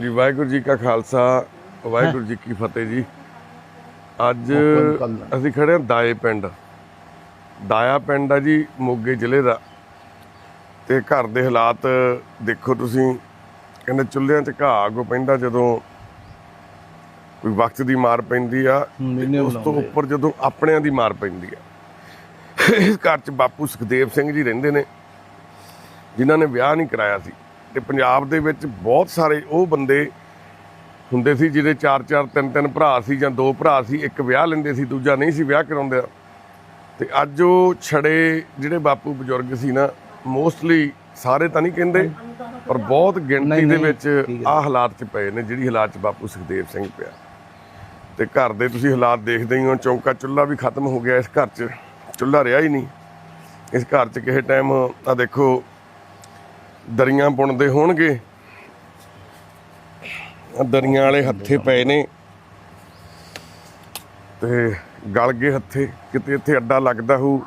ਜੀ ਵਾਹਿਗੁਰੂ ਜੀ ਕਾ ਖਾਲਸਾ ਵਾਹਿਗੁਰੂ ਜੀ ਕੀ ਫਤਿਹ ਜੀ। ਅੱਜ ਅਸੀਂ ਖੜੇ ਹਾਂ ਦਾਏ ਪਿੰਡ। ਦਾਇਆ ਪਿੰਡ ਆ ਜੀ ਮੋਗੇ ਜ਼ਿਲ੍ਹੇ ਦਾ। ਤੇ ਘਰ ਦੇ ਹਾਲਾਤ ਦੇਖੋ ਤੁਸੀਂ। ਕਹਿੰਦੇ ਚੁੱਲ੍ਹਿਆਂ 'ਚ ਘਾਹ ਅੱਗੋਂ ਪੈਂਦਾ ਜਦੋਂ ਕੋਈ ਵਕਤ ਦੀ ਮਾਰ ਪੈਂਦੀ ਆ ਉਸ ਤੋਂ ਉੱਪਰ ਜਦੋਂ ਆਪਣਿਆਂ ਦੀ ਮਾਰ ਪੈਂਦੀ ਆ। ਇਸ ਘਰ 'ਚ ਬਾਪੂ ਸੁਖਦੇਵ ਸਿੰਘ ਜੀ ਰਹਿੰਦੇ ਨੇ ਜਿਨ੍ਹਾਂ ਨੇ ਵਿਆਹ ਨਹੀਂ ਕਰਾਇਆ ਸੀ। ਤੇ ਪੰਜਾਬ ਦੇ ਵਿੱਚ ਬਹੁਤ ਸਾਰੇ ਉਹ ਬੰਦੇ ਹੁੰਦੇ ਸੀ ਜਿਹਦੇ ਚਾਰ ਚਾਰ ਤਿੰਨ ਤਿੰਨ ਭਰਾ ਸੀ ਜਾਂ ਦੋ ਭਰਾ ਸੀ ਇੱਕ ਵਿਆਹ ਲੈਂਦੇ ਸੀ ਦੂਜਾ ਨਹੀਂ ਸੀ ਵਿਆਹ ਕਰਾਉਂਦੇ। ਤੇ ਅੱਜ ਉਹ ਛੜੇ ਜਿਹੜੇ ਬਾਪੂ ਬਜ਼ੁਰਗ ਸੀ ਨਾ ਮੋਸਟਲੀ ਸਾਰੇ ਤਾਂ ਨਹੀਂ ਕਹਿੰਦੇ ਪਰ ਬਹੁਤ ਗਿਣਤੀ ਦੇ ਵਿੱਚ ਆਹ ਹਾਲਾਤ 'ਚ ਪਏ ਨੇ ਜਿਹੜੀ ਹਾਲਾਤ 'ਚ ਬਾਪੂ ਸੁਖਦੇਵ ਸਿੰਘ ਪਿਆ। ਤੇ ਘਰ ਦੇ ਤੁਸੀਂ ਹਾਲਾਤ ਦੇਖਦੇ ਹੀ ਹੋ ਚੌਂਕਾ ਚੁੱਲ੍ਹਾ ਵੀ ਖਤਮ ਹੋ ਗਿਆ ਇਸ ਘਰ 'ਚ ਚੁੱਲ੍ਹਾ ਰਿਹਾ ਹੀ ਨਹੀਂ। ਇਸ ਘਰ 'ਚ ਕਿਸੇ ਟਾਈਮ ਆ ਦੇਖੋ ਦਰੀਆਂ ਬੁਣਦੇ ਹੋਣਗੇ। ਦਰੀਆਂ ਵਾਲੇ ਹੱਥੇ ਪਏ ਨੇ। ਤੇ ਗਲ ਗਏ ਹੱਥੇ, ਕਿਤੇ ਇੱਥੇ ਅੱਡਾ ਲੱਗਦਾ ਹੋਊ।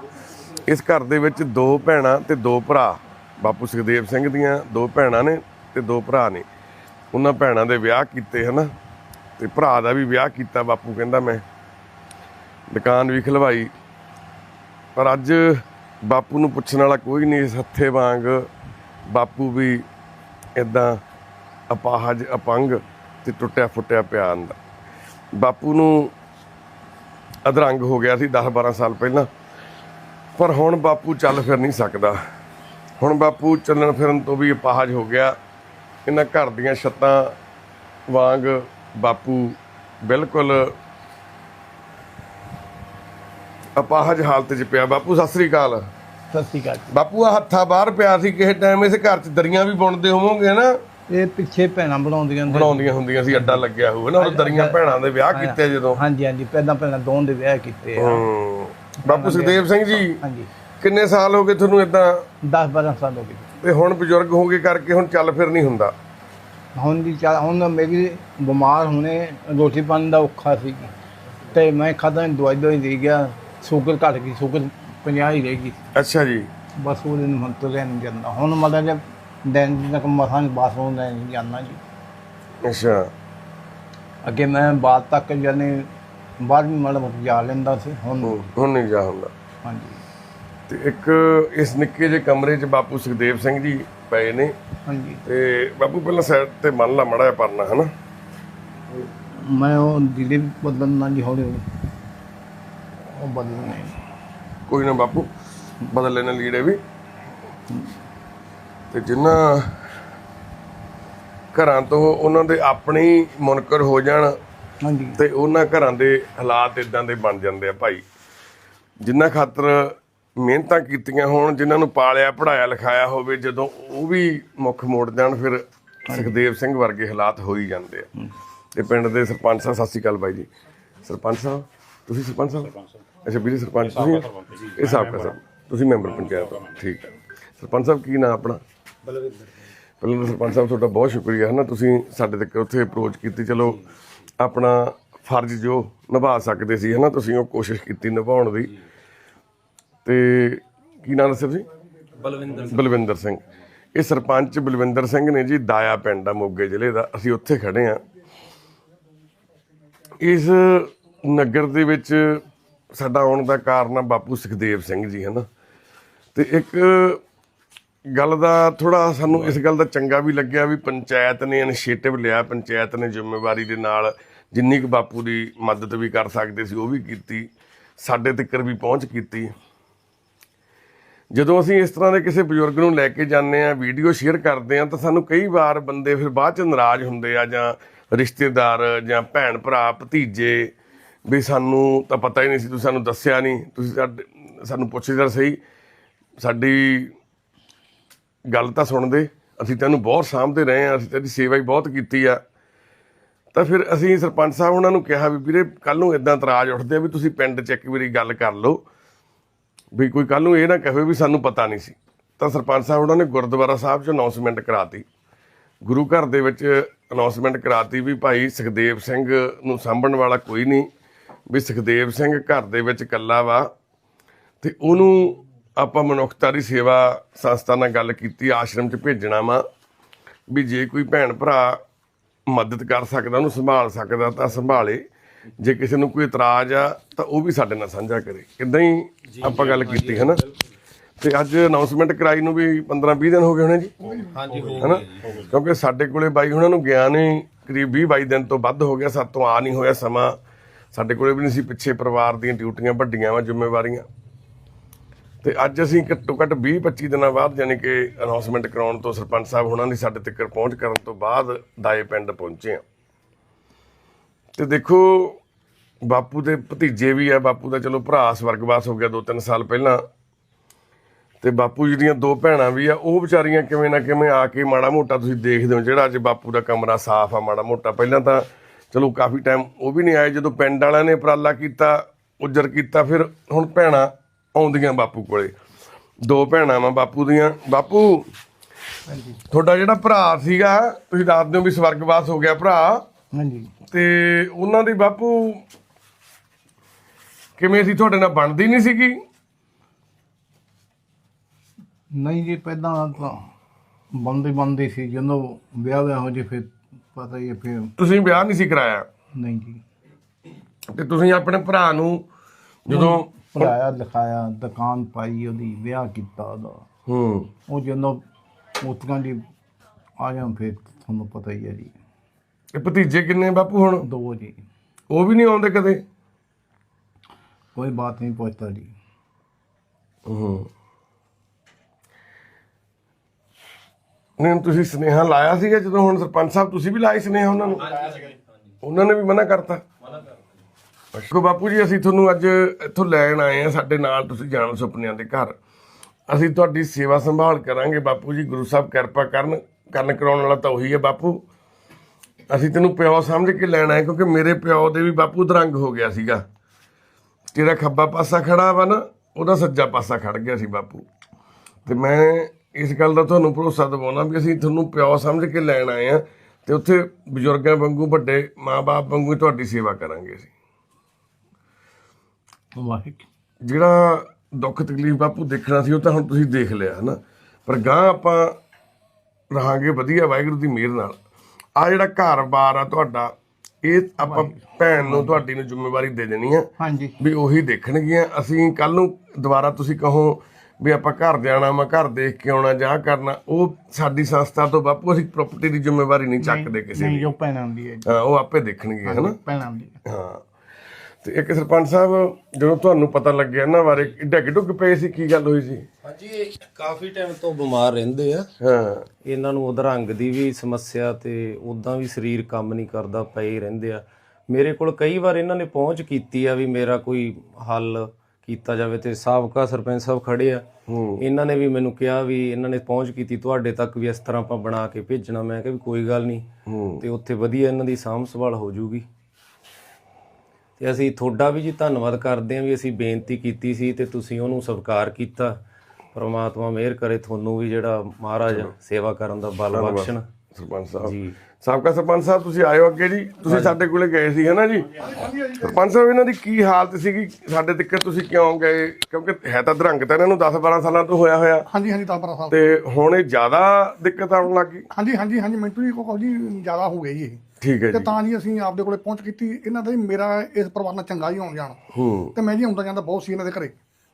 ਇਸ ਘਰ ਦੇ ਵਿੱਚ ਦੋ ਭੈਣਾਂ ਤੇ ਦੋ ਭਰਾ। ਬਾਪੂ ਸੁਖਦੇਵ ਸਿੰਘ ਦੀਆਂ ਦੋ ਭੈਣਾਂ ਨੇ ਤੇ ਦੋ ਭਰਾ ਨੇ। ਉਹਨਾਂ ਭੈਣਾਂ ਦੇ ਵਿਆਹ ਕੀਤੇ, ਹਨਾ? ਤੇ ਭਰਾ ਦਾ ਵੀ ਵਿਆਹ ਕੀਤਾ, ਬਾਪੂ ਕਹਿੰਦਾ ਮੈਂ। ਦੁਕਾਨ ਵੀ ਖਲਵਾਈ। ਪਰ ਅੱਜ ਬਾਪੂ ਨੂੰ ਪੁੱਛਣ ਵਾਲਾ ਕੋਈ ਨਹੀਂ, ਇਸ ਹੱਥੇ ਵਾਂਗ ਬਾਪੂ ਵੀ ਇਦਾਂ ਅਪਾਹਜ, ਅਪੰਗ ਤੇ ਟੁੱਟਿਆ ਫੁੱਟਿਆ ਪਿਆ ਅੰਦਰ ਬਾਪੂ ਨੂੰ ਅਧਰੰਗ ਹੋ ਗਿਆ ਸੀ 10 12 ਸਾਲ ਪਹਿਲਾਂ, ਪਰ ਹੁਣ ਬਾਪੂ ਚੱਲ ਫਿਰ ਨਹੀਂ ਸਕਦਾ। ਹੁਣ ਬਾਪੂ ਚੱਲਣ ਫਿਰਨ ਤੋਂ ਵੀ ਅਪਾਹਜ ਹੋ ਗਿਆ। ਇਹਨਾਂ ਘਰ ਦੀਆਂ ਛੱਤਾਂ ਵਾਂਗ ਬਾਪੂ ਬਿਲਕੁਲ ਅਪਾਹਜ ਹਾਲਤ 'ਚ ਪਿਆ। ਬਾਪੂ, ਸਤਿ ਸ੍ਰੀ ਅਕਾਲ। ਸਤਿ ਸ਼੍ਰੀ ਅਕਾਲ ਬਾਪੂ ਆ ਹੱਥਾ ਬਾਹਰ ਪਿਆ ਸੀ ਕਿਸੇ ਟਾਈਮ ਇਸ ਘਰ 'ਚ ਦਰੀਆਂ ਵੀ ਬੁਣਦੇ ਹੋਵੋਗੇ ਨਾ। ਇਹ ਪਿੱਛੇ ਭੈਣਾਂ ਬਣਾਉਂਦੀਆਂ ਬਣਾਉਂਦੀਆਂ ਹੁੰਦੀਆਂ ਸੀ ਅੱਡਾ ਲੱਗਿਆ ਹੋਊ ਨਾ ਉਹ ਦਰੀਆਂ ਭੈਣਾਂ ਦੇ ਵਿਆਹ ਕੀਤੇ ਜਦੋਂ। ਹਾਂਜੀ ਹਾਂਜੀ ਪਹਿਲਾਂ ਪਹਿਲਾਂ ਦੋਨ ਦੇ ਵਿਆਹ ਕੀਤੇ ਆ। ਬਾਪੂ ਸੁਖਦੇਵ ਸਿੰਘ ਜੀ ਹਾਂਜੀ। ਕਿੰਨੇ ਸਾਲ ਹੋ ਗਏ ਤੁਹਾਨੂੰ ਇਦਾਂ 10 12 ਸਾਲ ਹੋ ਗਏ। ਤੇ ਹੁਣ ਬਜ਼ੁਰਗ ਹੋ ਗਏ ਕਰਕੇ ਹੁਣ ਚੱਲ ਫਿਰ ਨਹੀਂ ਹੁੰਦਾ। ਹੁਣ ਦੀ ਚੱਲ ਹੁਣ ਮੇਰੀ ਬਿਮਾਰ ਹੋਣੇ ਰੋਟੀ ਪਾਣੀ ਦਾ ਔਖਾ ਸੀ। ਤੇ ਮੈਂ ਖਾਦਾ ਦਵਾਈ ਦਵਾਈ ਦੇ ਗਿਆ ਸ਼ੂਗਰ ਘਟ ਗਈ ਸ਼ੂਗਰ 50 ਹੀ ਰਹਿ ਗਈ। ਅੱਛਾ ਜੀ। ਬਸ ਉਹਦੇ ਨੂੰ ਹੁਣ ਤੁਰਿਆ ਨਹੀਂ ਜਾਂਦਾ। ਹੁਣ ਮਤਲਬ ਜਦ ਦਿਨ ਤੱਕ ਮਸਾਂ ਬਾਥਰੂਮ ਦਾ ਨਹੀਂ ਜਾਂਦਾ ਜੀ। ਅੱਛਾ। ਅੱਗੇ ਮੈਂ ਬਾਤ ਤੱਕ ਜਾਨੇ ਬਾਹਰ ਵੀ ਮਤਲਬ ਜਾ ਲੈਂਦਾ ਸੀ ਹੁਣ ਹੁਣ- ਨਹੀਂ ਜਾ ਹੁੰਦਾ। ਹਾਂਜੀ। ਤੇ ਇੱਕ ਇਸ ਨਿੱਕੇ ਜਿਹੇ ਕਮਰੇ 'ਚ ਬਾਪੂ ਸੁਖਦੇਵ ਸਿੰਘ ਜੀ ਪਏ ਨੇ। ਹਾਂਜੀ। ਤੇ ਬਾਪੂ ਪਹਿਲਾਂ ਸਾਈਡ ਤੇ ਮੰਨ ਲਾ ਮੜਾ ਪਰਨਾ ਹਨਾ? ਮੈਂ ਉਹ ਦਿਲੇ ਬਦਲਣਾ ਜੀ ਹੌਲੀ ਹੌਲੀ। ਉਹ ਬਦਲਣੇ ਕੋਈ ਨਾ ਬਾਪੂ ਬਦਲ ਲੈਣਾ ਲੀੜੇ ਵੀ। ਤੇ ਜਿੰਨਾ ਘਰਾਂ ਤੋਂ ਉਹਨਾਂ ਦੇ ਆਪਣੇ ਮੁਨਕਰ ਹੋ ਜਾਣ ਹਾਂਜੀ। ਤੇ ਉਹਨਾਂ ਘਰਾਂ ਦੇ ਹਾਲਾਤ ਇਦਾਂ ਦੇ ਬਣ ਜਾਂਦੇ ਆ ਭਾਈ। ਜਿੰਨਾ ਖਾਤਰ ਮਿਹਨਤਾਂ ਕੀਤੀਆਂ ਹੋਣ ਜਿਨ੍ਹਾਂ ਨੂੰ ਪਾਲਿਆ ਪੜਾਇਆ ਲਿਖਾਇਆ ਹੋਵੇ ਜਦੋਂ ਉਹ ਵੀ ਮੁੱਖ ਮੋੜ ਜਾਣ ਫਿਰ ਸੁਖਦੇਵ ਸਿੰਘ ਵਰਗੇ ਹਾਲਾਤ ਹੋ ਹੀ ਜਾਂਦੇ ਆ। ਤੇ ਪਿੰਡ ਦੇ ਸਰਪੰਚ ਸਾਹਿਬ ਸਤਿ ਸ਼੍ਰੀ ਅਕਾਲ ਬਾਈ ਜੀ। ਸਰਪੰਚ ਸਾਹਿਬ ਤੁਸੀਂ ਸਰਪੰਚ ਸਾਹਿਬ। ਅੱਛਾ ਵੀਰੇ ਸਰਪੰਚ ਤੁਸੀਂ? ਇਹ ਸਾਹਿਬ ਕਾ ਸਾਹਿਬ ਤੁਸੀਂ ਮੈਂਬਰ ਪੰਚਾਇਤ ਹੋ। ਠੀਕ ਹੈ। ਸਰਪੰਚ ਸਾਹਿਬ ਕੀ ਨਾਮ ਆਪਣਾ? ਪਹਿਲਾਂ ਤਾਂ ਸਰਪੰਚ ਸਾਹਿਬ ਤੁਹਾਡਾ ਬਹੁਤ ਸ਼ੁਕਰੀਆ। ਹੈ ਨਾ ਤੁਸੀਂ ਸਾਡੇ ਤੱਕ ਉੱਥੇ ਅਪਰੋਚ ਕੀਤੀ। ਚਲੋ ਆਪਣਾ ਫਰਜ਼ ਜੋ ਨਿਭਾ ਸਕਦੇ ਸੀ ਹੈ ਨਾ ਤੁਸੀਂ ਉਹ ਕੋਸ਼ਿਸ਼ ਕੀਤੀ ਨਿਭਾਉਣ ਦੀ। ਤੇ ਕੀ ਨਾਮ ਦੱਸਿਆ ਤੁਸੀਂ? ਬਲਵਿੰਦਰ ਬਲਵਿੰਦਰ ਸਿੰਘ। ਇਹ ਸਰਪੰਚ ਬਲਵਿੰਦਰ ਸਿੰਘ ਨੇ ਜੀ ਦਾਇਆ ਪਿੰਡ ਆ ਮੋਗੇ ਜ਼ਿਲ੍ਹੇ ਦਾ। ਅਸੀਂ ਉੱਥੇ ਖੜੇ ਆ ਇਸ ਨਗਰ ਦੇ ਵਿੱਚ ਸਾਡਾ ਆਉਣ ਦਾ ਕਾਰਨ ਆ ਬਾਪੂ ਸੁਖਦੇਵ ਸਿੰਘ ਜੀ ਹੈ ਨਾ ਤੇ ਇੱਕ ਗੱਲ ਦਾ ਥੋੜਾ ਸਾਨੂੰ ਇਸ ਗੱਲ ਦਾ ਚੰਗਾ ਵੀ ਲੱਗਿਆ ਵੀ ਪੰਚਾਇਤ ਨੇ ਇਨੀਸ਼ੀਏਟਿਵ ਲਿਆ, ਪੰਚਾਇਤ ਨੇ ਜ਼ਿੰਮੇਵਾਰੀ ਦੇ ਨਾਲ ਜਿੰਨੀ ਕੁ ਬਾਪੂ ਦੀ ਮਦਦ ਵੀ ਕਰ ਸਕਦੇ ਸੀ, ਉਹ ਵੀ ਕੀਤੀ, ਸਾਡੇ ਤੱਕ ਵੀ ਪਹੁੰਚ ਕੀਤੀ। ਜਦੋਂ ਅਸੀਂ ਇਸ ਤਰ੍ਹਾਂ ਦੇ ਕਿਸੇ ਬਜ਼ੁਰਗ ਨੂੰ ਲੈ ਕੇ ਜਾਂਦੇ ਆ ਵੀਡੀਓ ਸ਼ੇਅਰ ਕਰਦੇ ਆ ਤਾਂ ਸਾਨੂੰ ਕਈ ਵਾਰ ਬੰਦੇ ਫਿਰ ਬਾਅਦ ਚ ਨਾਰਾਜ਼ ਹੁੰਦੇ ਆ ਜਾਂ ਰਿਸ਼ਤੇਦਾਰ ਜਾਂ ਭੈਣ ਭਰਾ, ਭਤੀਜੇ ਵੀ ਸਾਨੂੰ ਤਾਂ ਪਤਾ ਹੀ ਨਹੀਂ ਸੀ, ਤੁਸੀਂ ਸਾਨੂੰ ਦੱਸਿਆ ਨਹੀਂ। ਤੁਸੀਂ ਸਾਡੇ- ਸਾਨੂੰ ਪੁੱਛਦੇ ਤਾਂ ਸਹੀ। ਸਾਡੀ ਗੱਲ ਤਾਂ ਸੁਣਦੇ। ਅਸੀਂ ਤੈਨੂੰ ਬਹੁਤ ਸਾਂਭਦੇ ਰਹੇ ਆ ਅਸੀਂ ਤੇਰੀ ਸੇਵਾ ਹੀ ਬਹੁਤ ਕੀਤੀ ਆ। ਤਾਂ ਫਿਰ ਅਸੀਂ ਸਰਪੰਚ ਸਾਹਿਬ ਉਹਨਾਂ ਨੂੰ ਕਿਹਾ ਵੀ, ਵੀਰੇ ਕੱਲ ਨੂੰ ਇਦਾਂ ਇਤਰਾਜ਼ ਉੱਠਦੇ ਆ ਵੀ ਤੁਸੀਂ ਪਿੰਡ 'ਚ ਇੱਕ ਵਾਰੀ ਗੱਲ ਕਰ ਲਓ। ਵੀ ਕੋਈ ਕੱਲ ਨੂੰ ਇਹ ਨਾ ਕਹੇ ਵੀ ਸਾਨੂੰ ਪਤਾ ਨਹੀਂ ਸੀ। ਤਾਂ ਸਰਪੰਚ ਸਾਹਿਬ ਉਹਨਾਂ ਨੇ ਗੁਰਦੁਆਰਾ ਸਾਹਿਬ 'ਚ ਅਨਾਉਂਸਮੈਂਟ ਕਰਾਤੀ। ਗੁਰੂ ਘਰ ਦੇ ਵਿੱਚ ਅਨਾਉਂਸਮੈਂਟ ਕਰਾਤੀ ਵੀ ਭਾਈ ਸੁਖਦੇਵ ਸਿੰਘ ਨੂੰ ਸਾਂਭਣ ਵਾਲਾ ਕੋਈ ਨਹੀਂ। ਵੀ ਸੁਖਦੇਵ ਸਿੰਘ ਘਰ ਦੇ ਵਿੱਚ ਇਕੱਲਾ ਵਾ ਤੇ ਉਹਨੂੰ ਆਪਾਂ ਮਨੁੱਖਤਾ ਦੀ ਸੇਵਾ ਸੰਸਥਾ ਨਾਲ ਗੱਲ ਕੀਤੀ ਆਸ਼ਰਮ 'ਚ ਭੇਜਣਾ ਵਾ ਵੀ ਜੇ ਕੋਈ ਭੈਣ ਭਰਾ ਮਦਦ ਕਰ ਸਕਦਾ ਉਹਨੂੰ ਸੰਭਾਲ ਸਕਦਾ ਤਾਂ ਸੰਭਾਲੇ। ਜੇ ਕਿਸੇ ਨੂੰ ਕੋਈ ਇਤਰਾਜ਼ ਆ ਤਾਂ ਉਹ ਵੀ ਸਾਡੇ ਨਾਲ ਸਾਂਝਾ ਕਰੇ। ਇਦਾਂ ਹੀ ਆਪਾਂ ਗੱਲ ਕੀਤੀ ਹੈ ਨਾ ਤੇ ਅੱਜ ਅਨਾਉਂਸਮੈਂਟ ਕਰਾਈ ਨੂੰ ਵੀ 15 20 ਦਿਨ ਹੋ ਗਏ ਹੋਣੇ ਜੀ। ਹਾਂਜੀ ਹੋ ਹਨਾ? ਕਿਉਂਕਿ ਸਾਡੇ ਕੋਲੇ ਬਾਈ ਉਹਨਾਂ ਨੂੰ ਗਿਆ ਨਹੀਂ ਕਰੀਬ 20 22 ਦਿਨ ਤੋਂ ਵੱਧ ਹੋ ਗਿਆ ਸਾਤੋਂ ਆ ਨਹੀਂ ਹੋਇਆ ਸਮਾਂ। ਸਾਡੇ ਕੋਲੇ ਵੀ ਨਹੀਂ ਸੀ ਪਿੱਛੇ ਪਰਿਵਾਰ ਦੀਆਂ ਡਿਊਟੀਆਂ ਵੱਡੀਆਂ ਵਾ, ਜ਼ਿੰਮੇਵਾਰੀਆਂ। ਤੇ ਅੱਜ ਅਸੀਂ ਘੱਟੋ ਘੱਟ 20 25 ਦਿਨਾਂ ਬਾਅਦ ਯਾਨੀ ਕਿ ਅਨਾਉਂਸਮੈਂਟ ਕਰਾਉਣ ਤੋਂ ਸਰਪੰਚ ਸਾਹਿਬ ਹੁਣਾਂ ਦੀ ਸਾਡੇ ਤੱਕ ਪਹੁੰਚ ਕਰਨ ਤੋਂ ਬਾਅਦ ਦਾਏ ਪਿੰਡ ਪਹੁੰਚੇ ਆ ਤੇ ਦੇਖੋ, ਬਾਪੂ ਦੇ ਭਤੀਜੇ ਵੀ ਆ, ਬਾਪੂ ਦਾ ਚਲੋ ਭਰਾ ਸਵਰਗਵਾਸ ਹੋ ਗਿਆ 2-3 ਸਾਲ ਪਹਿਲਾਂ। ਤੇ ਬਾਪੂ ਜੀ ਦੀਆਂ ਦੋ ਭੈਣਾਂ ਵੀ ਆ, ਉਹ ਵਿਚਾਰੀਆਂ ਕਿਵੇਂ ਨਾ ਕਿਵੇਂ ਆ ਕੇ ਮਾੜਾ ਮੋਟਾ ਤੁਸੀਂ ਦੇਖਦੇ ਹੋ, ਜਿਹੜਾ ਅੱਜ ਬਾਪੂ ਦਾ ਕਮਰਾ ਸਾਫ਼ ਆ, ਮਾੜਾ ਮੋਟਾ। ਪਹਿਲਾਂ ਤਾਂ ਚਲੋ ਕਾਫੀ ਟਾਈਮ ਉਹ ਵੀ ਨਹੀਂ ਆਏ ਜਦੋਂ ਪਿੰਡ ਵਾਲਿਆਂ ਨੇ ਉਪਰਾਲਾ ਕੀਤਾ ਉਜਰ ਕੀਤਾ ਫਿਰ ਹੁਣ ਭੈਣਾਂ ਆਉਂਦੀਆਂ ਬਾਪੂ ਕੋਲੇ। ਦੋ ਭੈਣਾਂ ਵਾ ਬਾਪੂ ਦੀਆਂ। ਬਾਪੂ ਤੁਹਾਡਾ ਜਿਹੜਾ ਭਰਾ ਸੀਗਾ ਤੁਸੀਂ ਦੱਸਦੇ ਹੋ ਵੀ ਸਵਰਗਵਾਸ ਹੋ ਗਿਆ ਭਰਾ। ਹਾਂਜੀ। ਤੇ ਉਹਨਾਂ ਦੀ ਬਾਪੂ ਕਿਵੇਂ ਸੀ? ਤੁਹਾਡੇ ਨਾਲ ਬਣਦੀ ਨਹੀਂ ਸੀਗੀ? ਨਹੀਂ ਜੀ ਪਹਿਲਾਂ ਤਾਂ ਬੰਦੇ ਬੰਦੇ ਸੀ। ਜਦੋਂ ਵਿਆਹ ਵਿਆਹ ਹੋ ਜੇ ਫਿਰ ਪਤਾ ਹੀ ਹੈ ਫਿਰ। ਤੁਸੀਂ ਵਿਆਹ ਨਹੀਂ ਸੀ ਕਰਾਇਆ? ਨਹੀਂ ਜੀ। ਤੇ ਤੁਸੀਂ ਆਪਣੇ ਭਰਾ ਨੂੰ ਜਦੋਂ ਪੜਾਇਆ ਲਿਖਾਇਆ ਦੁਕਾਨ ਪਾਈ ਉਹਦੀ ਵਿਆਹ ਕੀਤਾ ਉਹਦਾ। ਹੂੰ। ਉਹ ਜਦੋਂ ਮੋਤੀਆਂ ਦੀ ਆ ਜਾਂ ਫਿਰ ਤੁਹਾਨੂੰ ਪਤਾ ਹੀ ਹੈ ਜੀ। ਇਹ ਭਤੀਜੇ ਕਿੰਨੇ ਬਾਪੂ ਹੁਣ? ਦੋ ਜੀ। ਉਹ ਵੀ ਨਹੀਂ ਆਉਂਦੇ ਕਦੇ? ਕੋਈ ਬਾਤ ਨਹੀਂ ਪੁੱਛਦਾ ਜੀ। ਹੂੰ। ਨਹੀਂ ਤੁਸੀਂ ਸੁਨੇਹਾ ਲਾਇਆ ਸੀਗਾ ਜਦੋਂ ਹੁਣ ਸਰਪੰਚ ਸਾਹਿਬ ਤੁਸੀਂ ਵੀ ਲਾਇਆ ਸੁਨੇਹਾ ਉਹਨਾਂ ਨੂੰ? ਉਹਨਾਂ ਨੇ ਵੀ ਮਨਾ ਕਰਤਾ? ਅੱਛਾ ਬਾਪੂ ਜੀ ਅਸੀਂ ਤੁਹਾਨੂੰ ਅੱਜ ਇੱਥੋਂ ਲੈਣ ਆਏ ਆ ਸਾਡੇ ਨਾਲ ਤੁਸੀਂ ਜਾਣ ਸੁਪਨਿਆਂ ਦੇ ਘਰ। ਅਸੀਂ ਤੁਹਾਡੀ ਸੇਵਾ ਸੰਭਾਲ ਕਰਾਂਗੇ ਬਾਪੂ ਜੀ ਗੁਰੂ ਸਾਹਿਬ ਕਿਰਪਾ ਕਰਨ ਕਰਨ ਕਰਾਉਣ ਵਾਲਾ ਤਾਂ ਉਹੀ ਹੈ ਬਾਪੂ। ਅਸੀਂ ਤੈਨੂੰ ਪਿਓ ਸਮਝ ਕੇ ਲੈਣ ਆਏ ਕਿਉਂਕਿ ਮੇਰੇ ਪਿਓ ਦੇ ਵੀ ਬਾਪੂ ਦਰੰਗ ਹੋ ਗਿਆ ਸੀਗਾ। ਜਿਹੜਾ ਖੱਬਾ ਪਾਸਾ ਖੜਾ ਵਾ ਨਾ ਉਹਦਾ ਸੱਜਾ ਪਾਸਾ ਖੜ ਗਿਆ ਸੀ ਬਾਪੂ। ਤੇ ਮੈਂ ਇਸ ਗੱਲ ਦਾ ਤੁਹਾਨੂੰ ਭਰੋਸਾ ਦਿਵਾਉਣਾ ਵੀ ਅਸੀਂ ਤੁਹਾਨੂੰ ਪਿਓ ਸਮਝ ਕੇ ਲੈਣ ਆਏ ਆ ਤੇ ਉੱਥੇ ਬਜ਼ੁਰਗਾਂ ਵਾਂਗੂ ਵੱਡੇ ਮਾਪੇ ਵਾਂਗੂ ਤੁਹਾਡੀ ਸੇਵਾ ਕਰਾਂਗੇ ਅਸੀਂ। ਵਾਹਿਗੁਰੂ। ਜਿਹੜਾ ਦੁੱਖ ਤਕਲੀਫ ਬਾਪੂ ਦੇਖਣਾ ਸੀ ਉਹ ਤਾਂ ਹੁਣ ਤੁਸੀਂ ਦੇਖ ਲਿਆ ਹਨਾ? ਪਰ ਗਾਂ ਆਪਾਂ ਰਹਾਂਗੇ ਵਧੀਆ ਵਾਹਿਗੁਰੂ ਦੀ ਮਿਹਰ ਨਾਲ। ਆ ਜਿਹੜਾ ਘਰ-ਬਾਰ ਆ ਤੁਹਾਡਾ ਇਹ ਆਪਾਂ ਭੈਣ ਨੂੰ ਤੁਹਾਡੀ ਨੂੰ ਜ਼ਿੰਮੇਵਾਰੀ ਦੇ ਦੇਣੀ ਆ ਹਾਂਜੀ। ਵੀ ਉਹੀ ਦੇਖਣਗੀਆਂ। ਅਸੀਂ ਕੱਲ ਨੂੰ ਦੁਬਾਰਾ ਤੁਸੀਂ ਕਹੋ ਵੀ ਆਪਾਂ ਘਰ ਜਾਣਾ ਮੈਂ ਘਰ ਦੇਖ ਕੇ ਆਉਣਾ ਜਾਂ ਕਰਨਾ ਉਹ ਸਾਡੀ ਸੰਸਥਾ ਤੋਂ ਬਾਪੂ ਅਸੀਂ ਪ੍ਰਾਪਰਟੀ ਦੀ ਜ਼ਿੰਮੇਵਾਰੀ ਨਹੀਂ ਚੱਕਦੇ ਕਿਸੇ ਨਹੀਂ ਦੀ। ਜੋ ਪੈਣਾ ਦੀ ਹੈ ਜੀ। ਹਾਂ, ਉਹ ਆਪੇ ਦੇਖਣਗੇ ਹਨਾ? ਪੈਣਾ ਦੀ ਹੈ। ਹਾਂ। ਤੇ ਇੱਕ ਸਰਪੰਚ ਸਾਹਿਬ ਜਦੋਂ ਤੁਹਾਨੂੰ ਪਤਾ ਲੱਗਿਆ ਇਹਨਾਂ ਬਾਰੇ ਡੱਗ ਡੁੱਗ ਪਏ ਸੀ ਕੀ ਗੱਲ ਹੋਈ ਸੀ? ਹਾਂਜੀ ਇਹ ਕਾਫੀ ਟਾਈਮ ਤੋਂ ਬਿਮਾਰ ਰਹਿੰਦੇ ਆ। ਹਾਂ। ਇਹਨਾਂ ਨੂੰ ਉਧਰੰਗ ਦੀ ਵੀ ਸਮੱਸਿਆ ਤੇ ਉਦਾਂ ਵੀ ਸਰੀਰ ਕੰਮ ਨਹੀਂ ਕਰਦਾ ਪਏ ਰਹਿੰਦੇ ਆ। ਮੇਰੇ ਕੋਲ ਕਈ ਵਾਰ ਇਹਨਾਂ ਨੇ ਪਹੁੰਚ ਕੀਤੀ ਆ ਵੀ ਮੇਰਾ ਕੋਈ ਹੱਲ ਕੀਤਾ ਜਾਵੇ ਤੇ ਸਾਬਕਾ ਸਰਪੰਚ ਸਾਹਿਬ ਖੜੇ ਆ। ਇਹਨਾਂ ਨੇ ਵੀ ਮੈਨੂੰ ਕਿਹਾ ਵੀ ਇਹਨਾਂ ਨੇ ਪਹੁੰਚ ਕੀਤੀ ਤੁਹਾਡੇ ਤੱਕ ਵੀ ਇਸ ਤਰ੍ਹਾਂ ਆਪਾਂ ਬਣਾ ਕੇ ਭੇਜਣਾ। ਮੈਂ ਕਿਹਾ ਵੀ ਕੋਈ ਗੱਲ ਨਹੀਂ। ਤੇ ਉੱਥੇ ਵਧੀਆ ਇਹਨਾਂ ਦੀ ਸਾਂਭ ਸੰਭਾਲ ਹੋ ਜੂਗੀ। ਤੇ ਅਸੀਂ ਤੁਹਾਡਾ ਵੀ ਜੀ ਧੰਨਵਾਦ ਕਰਦੇ ਹਾਂ ਵੀ ਅਸੀਂ ਬੇਨਤੀ ਕੀਤੀ ਸੀ ਤੇ ਤੁਸੀਂ ਉਹਨੂੰ ਸਵੀਕਾਰ ਕੀਤਾ। ਪ੍ਰਮਾਤਮਾ ਮਿਹਰ ਕਰੇ ਤੁਹਾਨੂੰ ਵੀ ਜਿਹੜਾ ਮਹਾਰਾਜ ਸੇਵਾ ਕਰਨ ਦਾ ਬਲ ਬਖਸ਼ਣ। ਸਰਪੰਚ ਸਾਹਿਬ। ਜੀ। ਸਾਬਕਾ ਸਰਪੰਚ ਸਾਹਿਬ ਤੁਸੀਂ ਆਇਓ ਅੱਗੇ ਜੀ। ਤੁਸੀਂ ਸਾਡੇ ਕੋਲੇ ਗਏ ਸੀ ਹਨਾ ਜੀ? ਸਰਪੰਚ ਸਾਹਿਬ ਇਹਨਾਂ ਦੀ ਕੀ ਹਾਲਤ ਸੀਗੀ? ਸਾਡੇ ਤੱਕ ਤੁਸੀਂ ਕਿਉਂ ਗਏ? ਕਿਉਂਕਿ ਹੈ ਤਾਂ ਦਰੰਗ ਤਾਂ ਇਹਨਾਂ ਨੂੰ 10 12 ਸਾਲਾਂ ਤੋਂ ਹੋਇਆ ਹੋਇਆ। ਹਾਂਜੀ ਹਾਂਜੀ ਤਾਂ ਸਾਹਿਬ ਤੇ। ਹੁਣ ਇਹ ਜ਼ਿਆਦਾ ਦਿੱਕਤ ਆਉਣ ਲੱਗੀ ਹਾਂਜੀ ਹਾਂਜੀ ਹਾਂਜੀ ਮੈਨੂੰ ਜੀ ਕੋਲ ਜੀ ਜ਼ਿਆਦਾ ਹੋ ਜੀ ਇਹ। ਠੀਕ ਹੈ ਤੇ ਜੀ। ਤਾਂ ਜੀ ਅਸੀਂ ਆਪਦੇ ਕੋਲੇ ਪਹੁੰਚ ਕੀਤੀ। ਇਹਨਾਂ ਦਾ ਮੇਰਾ ਇਸ ਪਰਿਵਾਰ ਨਾਲ ਚੰਗਾ ਹੀ ਆਉਣ ਜਾਣ। ਹੂੰ। ਤੇ ਮੈਂ ਜੀ ਆਉਂਦਾ ਜਾਂਦਾ ਬਹੁਤ ਸੀ ਇਹਨਾਂ ਦੇ ਘਰੇ।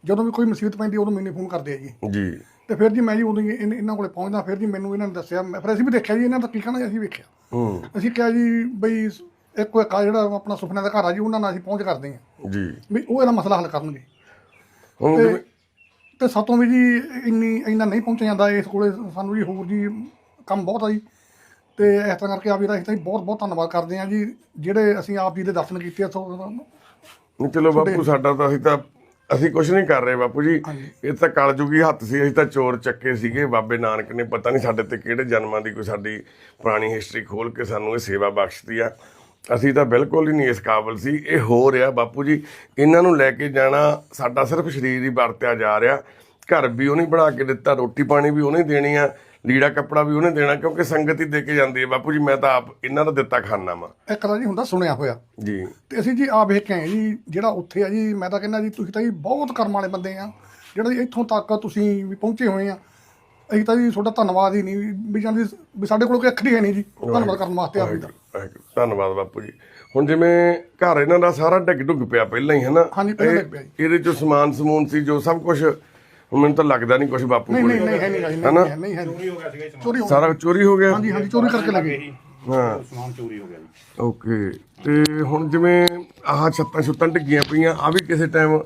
ਜਦੋਂ ਵੀ ਕੋਈ ਮੁਸੀਬਤ ਪੈਂਦੀ ਉਦੋਂ ਮੈਨੂੰ ਫੋਨ ਕਰਦੇ ਆ ਜੀ। ਜੀ। ਤੇ ਫਿਰ ਜੀ ਮੈਂ ਜੀ ਉਦੋਂ ਹੀ ਇਨ- ਇਹਨਾਂ ਕੋਲੇ ਪਹੁੰਚਦਾ ਫਿਰ ਜੀ ਮੈਨੂੰ ਇਹਨਾਂ ਨੇ ਦੱਸਿਆ ਮੈਂ- ਫਿਰ ਅਸੀਂ ਵੀ ਦੇਖਿਆ ਜੀ ਇਹਨਾਂ ਦਾ ਕੀ ਕਹਿਣਾ ਅਸੀਂ ਵੇਖਿਆ। ਹੂੰ। ਅਸੀਂ ਕਿਹਾ ਜੀ ਬਈ ਇੱਕ ਇੱਕ ਆ ਜਿਹੜਾ ਆਪਣਾ ਸੁਪਨੇ ਦਾ ਘਰ ਆ ਜੀ ਉਹਨਾਂ ਨਾਲ ਅਸੀਂ ਪਹੁੰਚ ਕਰਦੇ ਹਾਂ। ਜੀ। ਵੀ ਉਹ ਇਹਦਾ ਮਸਲਾ ਹੱਲ ਕਰਨਗੇ। ਹੁਣ ਜਿਵੇਂ- ਤੇ ਸਾਤੋਂ ਵੀ ਜੀ ਇੰਨੀ ਇੰਨਾ ਨਹੀਂ ਪਹੁੰਚ ਜਾਂਦਾ ਇਸ ਕੋਲੇ ਸਾਨੂੰ ਜੀ ਹੋਰ ਜੀ ਕੰਮ ਬਹੁਤ ਆ ਜੀ। ਤੇ ਇਸ ਤਰ੍ਹਾਂ ਕਰਕੇ ਆਪ ਜੀ ਦਾ ਅਸੀਂ ਤਾਂ ਜੀ ਬਹੁਤ ਬਹੁਤ ਧੰਨਵਾਦ ਕਰਦੇ ਹਾਂ ਜੀ ਜਿਹੜੇ ਅਸੀਂ ਆਪ ਜੀ ਦੇ ਦਰਸ਼ਨ ਕੀਤੇ ਆ ਸੋ ਨਹੀਂ ਚਲੋ ਬਾਪੂ ਸਾਡਾ ਤਾਂ ਅਸੀਂ ਤਾਂ ਅਸੀਂ ਕੁਝ ਨਹੀਂ ਕਰ ਰਹੇ ਬਾਪੂ ਜੀ। ਇਹ ਤਾਂ ਕਲਯੁਗੀ ਹੱਥ ਸੀ ਅਸੀਂ ਤਾਂ ਚੋਰ ਚੱਕੇ ਸੀਗੇ। ਬਾਬੇ ਨਾਨਕ ਨੇ ਪਤਾ ਨਹੀਂ ਸਾਡੇ ਤੇ ਕਿਹੜੇ ਜਨਮਾਂ ਦੀ ਕੋਈ ਸਾਡੀ ਪੁਰਾਣੀ ਹਿਸਟਰੀ ਖੋਲ ਕੇ ਸਾਨੂੰ ਇਹ ਸੇਵਾ ਬਖਸ਼ਦੀ ਆ। ਅਸੀਂ ਤਾਂ ਬਿਲਕੁਲ ਹੀ ਨਹੀਂ ਇਸ ਕਾਬਲ ਸੀ। ਇਹ ਹੋ ਰਿਹਾ ਬਾਪੂ ਜੀ। ਇਹਨਾਂ ਨੂੰ ਲੈ ਕੇ ਜਾਣਾ ਸਾਡਾ ਸਿਰਫ ਸਰੀਰ ਹੀ ਵਰਤਿਆ ਜਾ ਰਿਹਾ। ਘਰ ਵੀ ਉਹਨੇ ਬਣਾ ਕੇ ਦਿੱਤਾ ਰੋਟੀ ਪਾਣੀ ਵੀ ਉਹਨੇ ਦੇਣੀ ਆ। ਲੀੜਾ ਕੱਪੜਾ ਵੀ ਉਹਨੇ ਦੇਣਾ ਕਿਉਂਕਿ ਸੰਗਤ ਹੀ ਦੇ ਕੇ ਜਾਂਦੀ ਹੈ। ਬਾਪੂ ਜੀ ਮੈਂ ਤਾਂ ਆਪ ਇਹਨਾਂ ਦਾ ਦਿੱਤਾ ਖਾਨਾ ਵਾ। ਇੱਕ ਤਾਂ ਜੀ ਹੁੰਦਾ ਸੁਣਿਆ ਹੋਇਆ। ਜੀ। ਤੇ ਅਸੀਂ ਜੀ ਆਪ ਵੇਖ ਕੇ ਆਏ ਜੀ ਜਿਹੜਾ ਉੱਥੇ ਆ ਜੀ ਮੈਂ ਤਾਂ ਕਹਿੰਦਾ ਜੀ ਤੁਸੀਂ ਤਾਂ ਜੀ ਬਹੁਤ ਕਰਮ ਵਾਲੇ ਬੰਦੇ ਆ। ਜਿਹੜਾ ਜੀ ਇੱਥੋਂ ਤੱਕ ਤੁਸੀਂ ਵੀ ਪਹੁੰਚੇ ਹੋਏ ਆ ਅਸੀਂ ਤਾਂ ਜੀ ਤੁਹਾਡਾ ਧੰਨਵਾਦ ਹੀ ਨਹੀਂ ਵੀ ਜਾਂਦੀ ਵੀ ਸਾਡੇ ਕੋਲ ਕੋਈ ਅੱਖਰ ਹੀ ਹੈ ਨਹੀਂ ਜੀ ਧੰਨਵਾਦ ਕਰਨ ਵਾਸਤੇ ਆਪ ਜੀ ਦਾ। ਵਾਹਿਗੁਰੂ ਧੰਨਵਾਦ ਬਾਪੂ ਜੀ। ਹੁਣ ਜਿਵੇਂ ਘਰ ਇਹਨਾਂ ਦਾ ਸਾਰਾ ਡਿੱਗ ਡੁੱਗ ਪਿਆ ਪਹਿਲਾਂ ਹੀ ਹਨਾ? ਹਾਂਜੀ, ਪਹਿਲਾਂ ਇਹ- ਡਿੱਗ ਪਿਆ ਜੀ। ਇਹਦੇ ਚੋਂ ਸਮਾਨ ਸਮੂਨ ਸੀ ਜੋ ਸਭ ਕੁਝ ਹੁਣ ਮੈਨੂੰ ਤਾਂ ਲੱਗਦਾ ਨਹੀਂ ਕੁਝ ਬਾਪੂ ਨਹੀਂ ਕੋਲ ਨਹੀਂ ਨਹੀਂ ਹੈ ਨਹੀਂ ਜੀ, ਹਨਾ? ਨਹੀਂ ਹੈ ਨਹੀਂ। ਹੈ ਚੋਰੀ ਹੋ ਗਿਆ ਸੀਗਾ ਚੋਰੀ ਹੋ ਸਾਰਾ ਚੋਰੀ ਹੋ ਗਿਆ? ਹਾਂਜੀ ਹਾਂਜੀ ਚੋਰੀ ਕਰਕੇ ਲੱਗੇ ਹਾਂ। ਸਮਾਨ ਚੋਰੀ ਹੋ ਗਿਆ ਜੀ। ਓਕੇ। ਤੇ ਹੁਣ ਜਿਵੇਂ ਆਹ ਛੱਤਾਂ ਛੁੱਤਾਂ ਡਿੱਗੀਆਂ ਪਈਆਂ ਆ ਵੀ ਕਿਸੇ ਟਾਈਮ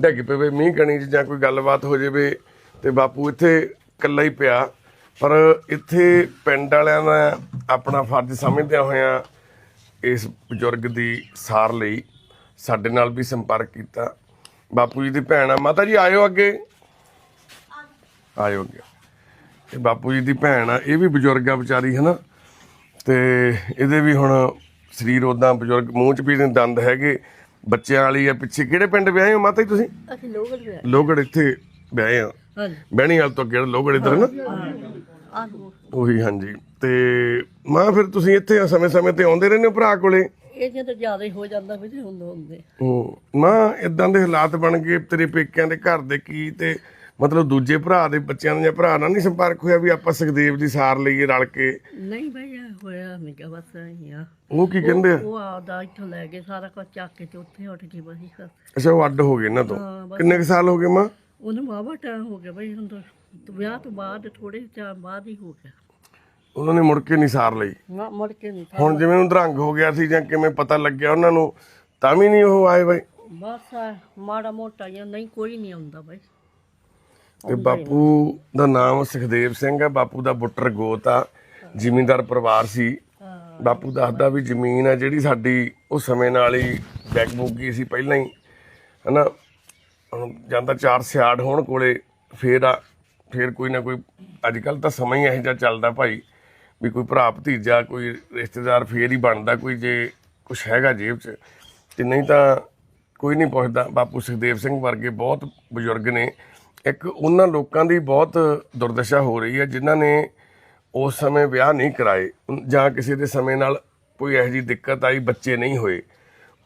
ਡਿੱਗ ਪਵੇ ਮੀਂਹ ਕਣੀ 'ਚ ਜਾਂ ਕੋਈ ਗੱਲਬਾਤ ਹੋ ਜਾਵੇ ਤੇ ਬਾਪੂ ਇੱਥੇ ਇਕੱਲਾ ਹੀ ਪਿਆ। ਪਰ ਇੱਥੇ ਪਿੰਡ ਵਾਲਿਆਂ ਦਾ ਆਪਣਾ ਫਰਜ਼ ਸਮਝਦਿਆਂ ਹੋਇਆਂ ਇਸ ਬਜ਼ੁਰਗ ਦੀ ਸਾਰ ਲਈ ਸਾਡੇ ਨਾਲ ਵੀ ਸੰਪਰਕ ਕੀਤਾ। ਬਾਪੂ ਜੀ ਦੀ ਭੈਣ ਆ। ਮਾਤਾ ਜੀ ਆਇਓ ਅੱਗੇ। ਆਇਓ ਅੱਗੇ ਇਹ ਬਾਪੂ ਜੀ ਦੀ ਭੈਣ ਆ ਇਹ ਵੀ ਬਜ਼ੁਰਗ ਆ ਵਿਚਾਰੀ ਹਨਾ? ਤੇ ਇਹਦੇ ਵੀ ਹੁਣ ਸਰੀਰ ਉਦਾਂ ਬਜ਼ੁਰਗ ਮੂੰਹ 'ਚ ਵੀ ਇਹਦੇ ਦੰਦ ਹੈਗੇ। ਬੱਚਿਆਂ ਵਾਲੀ ਆ ਪਿੱਛੇ ਕਿਹੜੇ ਪਿੰਡ ਵਿਆਹੇ ਹੋ ਮਾਤਾ ਜੀ ਤੁਸੀਂ? ਅਸੀਂ ਲੋਗੜ ਦੇ ਲੋਗੜ ਇੱਥੇ ਵਿਆਹੇ ਆ। ਬਹਿਣੀ ਵਾਲ ਤੋਂ ਅੱਗੇ ਲੋਗੜ ਇੱਧਰ ਨਾ ਉਹੀ ਹਾਂਜੀ। ਤੇ ਮਾਂ ਫਿਰ ਤੁਸੀਂ ਇੱਥੇ ਸਮੇਂ-ਸਮੇਂ ਤੇ ਆਉਂਦੇ ਰਹਿੰਦੇ ਹੋ ਭਰਾ ਕੋਲੇ? ਇਹ ਜੇ ਤਾਂ ਜ਼ਿਆਦਾ ਹੀ ਹੋ ਜਾਂਦਾ ਵੀ ਤੇ ਹੁੰਦੇ ਹੁੰਦੇ ਹੂੰ। ਮਾਂ ਇਦਾਂ ਦੇ ਹਾਲਾਤ ਬਣ ਗਏ ਤੇਰੇ ਪੇਕਿਆਂ ਦੇ ਘਰ ਦੇ ਕੀ ਤੇ ਮਤਲਬ ਦੂਜੇ ਭਰਾ ਦੇ ਬੱਚਿਆਂ ਦੇ ਜਾਂ ਭਰਾ ਨਾਲ ਨਹੀਂ ਸੰਪਰਕ ਹੋਇਆ ਵੀ ਆਪਾਂ ਸੁਖਦੇਵ ਦੀ ਸਾਰ ਲਈਏ ਰਲ ਕੇ? ਨਹੀਂ ਇਹ ਹੋਇਆ ਨਹੀਂ ਕਿ ਬਸ ਆ। ਉਹ ਕੀ ਕਹਿੰਦੇ ਆ? ਉਹ ਆਪਦਾ ਇੱਥੋਂ ਲੈ ਕੇ ਸਾਰਾ ਕੁਝ ਚੱਕ ਕੇ ਤੇ ਉੱਥੇ ਉੱਠ ਗਈ ਬਸ। ਬਸ ਅੱਛਾ ਉਹ ਅੱਡ ਹੋ ਗਏ ਇਹਨਾਂ ਤੋਂ? ਹਾਂ, ਬਸ। ਕਿੰਨੇ ਕੁ ਸਾਲ ਹੋ ਗਏ ਮਾਂ? ਉਹਨੂੰ ਵਾਵਾ ਟਾਈਮ ਹੋ ਗਿਆ ਬਈ ਹੁਣ ਤਾਂ ਵਿਆਹ ਤੋਂ ਬਾਅਦ ਥੋੜੇ ਟਾਈਮ ਬਾਅਦ ਹੀ ਹੋ ਗਿਆ। ਉਹਨਾਂ ਨੇ ਮੁੜ ਕੇ ਨਹੀਂ ਸਾਰ ਲਈ? ਨਾ ਮੁੜ ਕੇ ਨਹੀਂ ਹੁਣ ਜਿਵੇਂ ਉਹਨੂੰ ਦਰੰਗ ਹੋ ਗਿਆ ਸੀ ਜਾਂ ਕਿਵੇਂ ਪਤਾ ਲੱਗਿਆ ਉਹਨਾਂ ਨੂੰ ਤਾਂ ਵੀ ਨਹੀਂ ਉਹ ਆਏ ਬਾਈ? ਬਸ ਆ, ਮਾੜਾ ਮੋਟਾ ਜਾਂ ਨਹੀਂ ਕੋਈ ਨਹੀਂ ਆਉਂਦਾ ਬਈ। ਤੇ ਬਾਪੂ ਦਾ ਨਾਮ ਸੁਖਦੇਵ ਸਿੰਘ ਹੈ ਬਾਪੂ ਦਾ ਬੁੱਟਰ ਗੋਤ ਆ ਜ਼ਿਮੀਂਦਾਰ ਪਰਿਵਾਰ ਸੀ। ਬਾਪੂ ਦੱਸਦਾ ਵੀ ਜ਼ਮੀਨ ਆ ਜਿਹੜੀ ਸਾਡੀ ਉਹ ਸਮੇਂ ਨਾਲ ਹੀ ਬੈਕ ਬੁੱਕ ਸੀ ਪਹਿਲਾਂ ਹੀ। ਹਨਾ? ਜਾਂਦਾ ਚਾਰ ਸਿਆੜ ਹੋਣ ਕੋਲੇ ਫੇਰ ਆ ਫੇਰ ਕੋਈ ਨਾ ਕੋਈ ਅੱਜ ਕੱਲ ਤਾਂ ਸਮਾਂ ਹੀ ਇਹੋ ਜਿਹਾ ਚੱਲਦਾ ਭਾਈ ਵੀ ਕੋਈ ਭਰਾ ਭਤੀਜਾ ਕੋਈ ਰਿਸ਼ਤੇਦਾਰ ਫੇਰ ਹੀ ਬਣਦਾ ਕੋਈ ਜੇ ਕੁਝ ਹੈਗਾ ਜੇਬ 'ਚ। ਤੇ ਨਹੀਂ ਤਾਂ ਕੋਈ ਨਹੀਂ ਪੁੱਛਦਾ। ਬਾਪੂ ਸੁਖਦੇਵ ਸਿੰਘ ਵਰਗੇ ਬਹੁਤ ਬਜ਼ੁਰਗ ਨੇ। ਇੱਕ ਉਹਨਾਂ ਲੋਕਾਂ ਦੀ ਬਹੁਤ ਦੁਰਦਸ਼ਾ ਹੋ ਰਹੀ ਹੈ, ਜਿਨ੍ਹਾਂ ਨੇ ਉਸ ਸਮੇਂ ਵਿਆਹ ਨਹੀਂ ਕਰਾਏ ਜਾਂ ਕਿਸੇ ਦੇ ਸਮੇਂ ਨਾਲ ਕੋਈ ਇਹੋ ਜਿਹੀ ਦਿੱਕਤ ਆਈ, ਬੱਚੇ ਨਹੀਂ ਹੋਏ।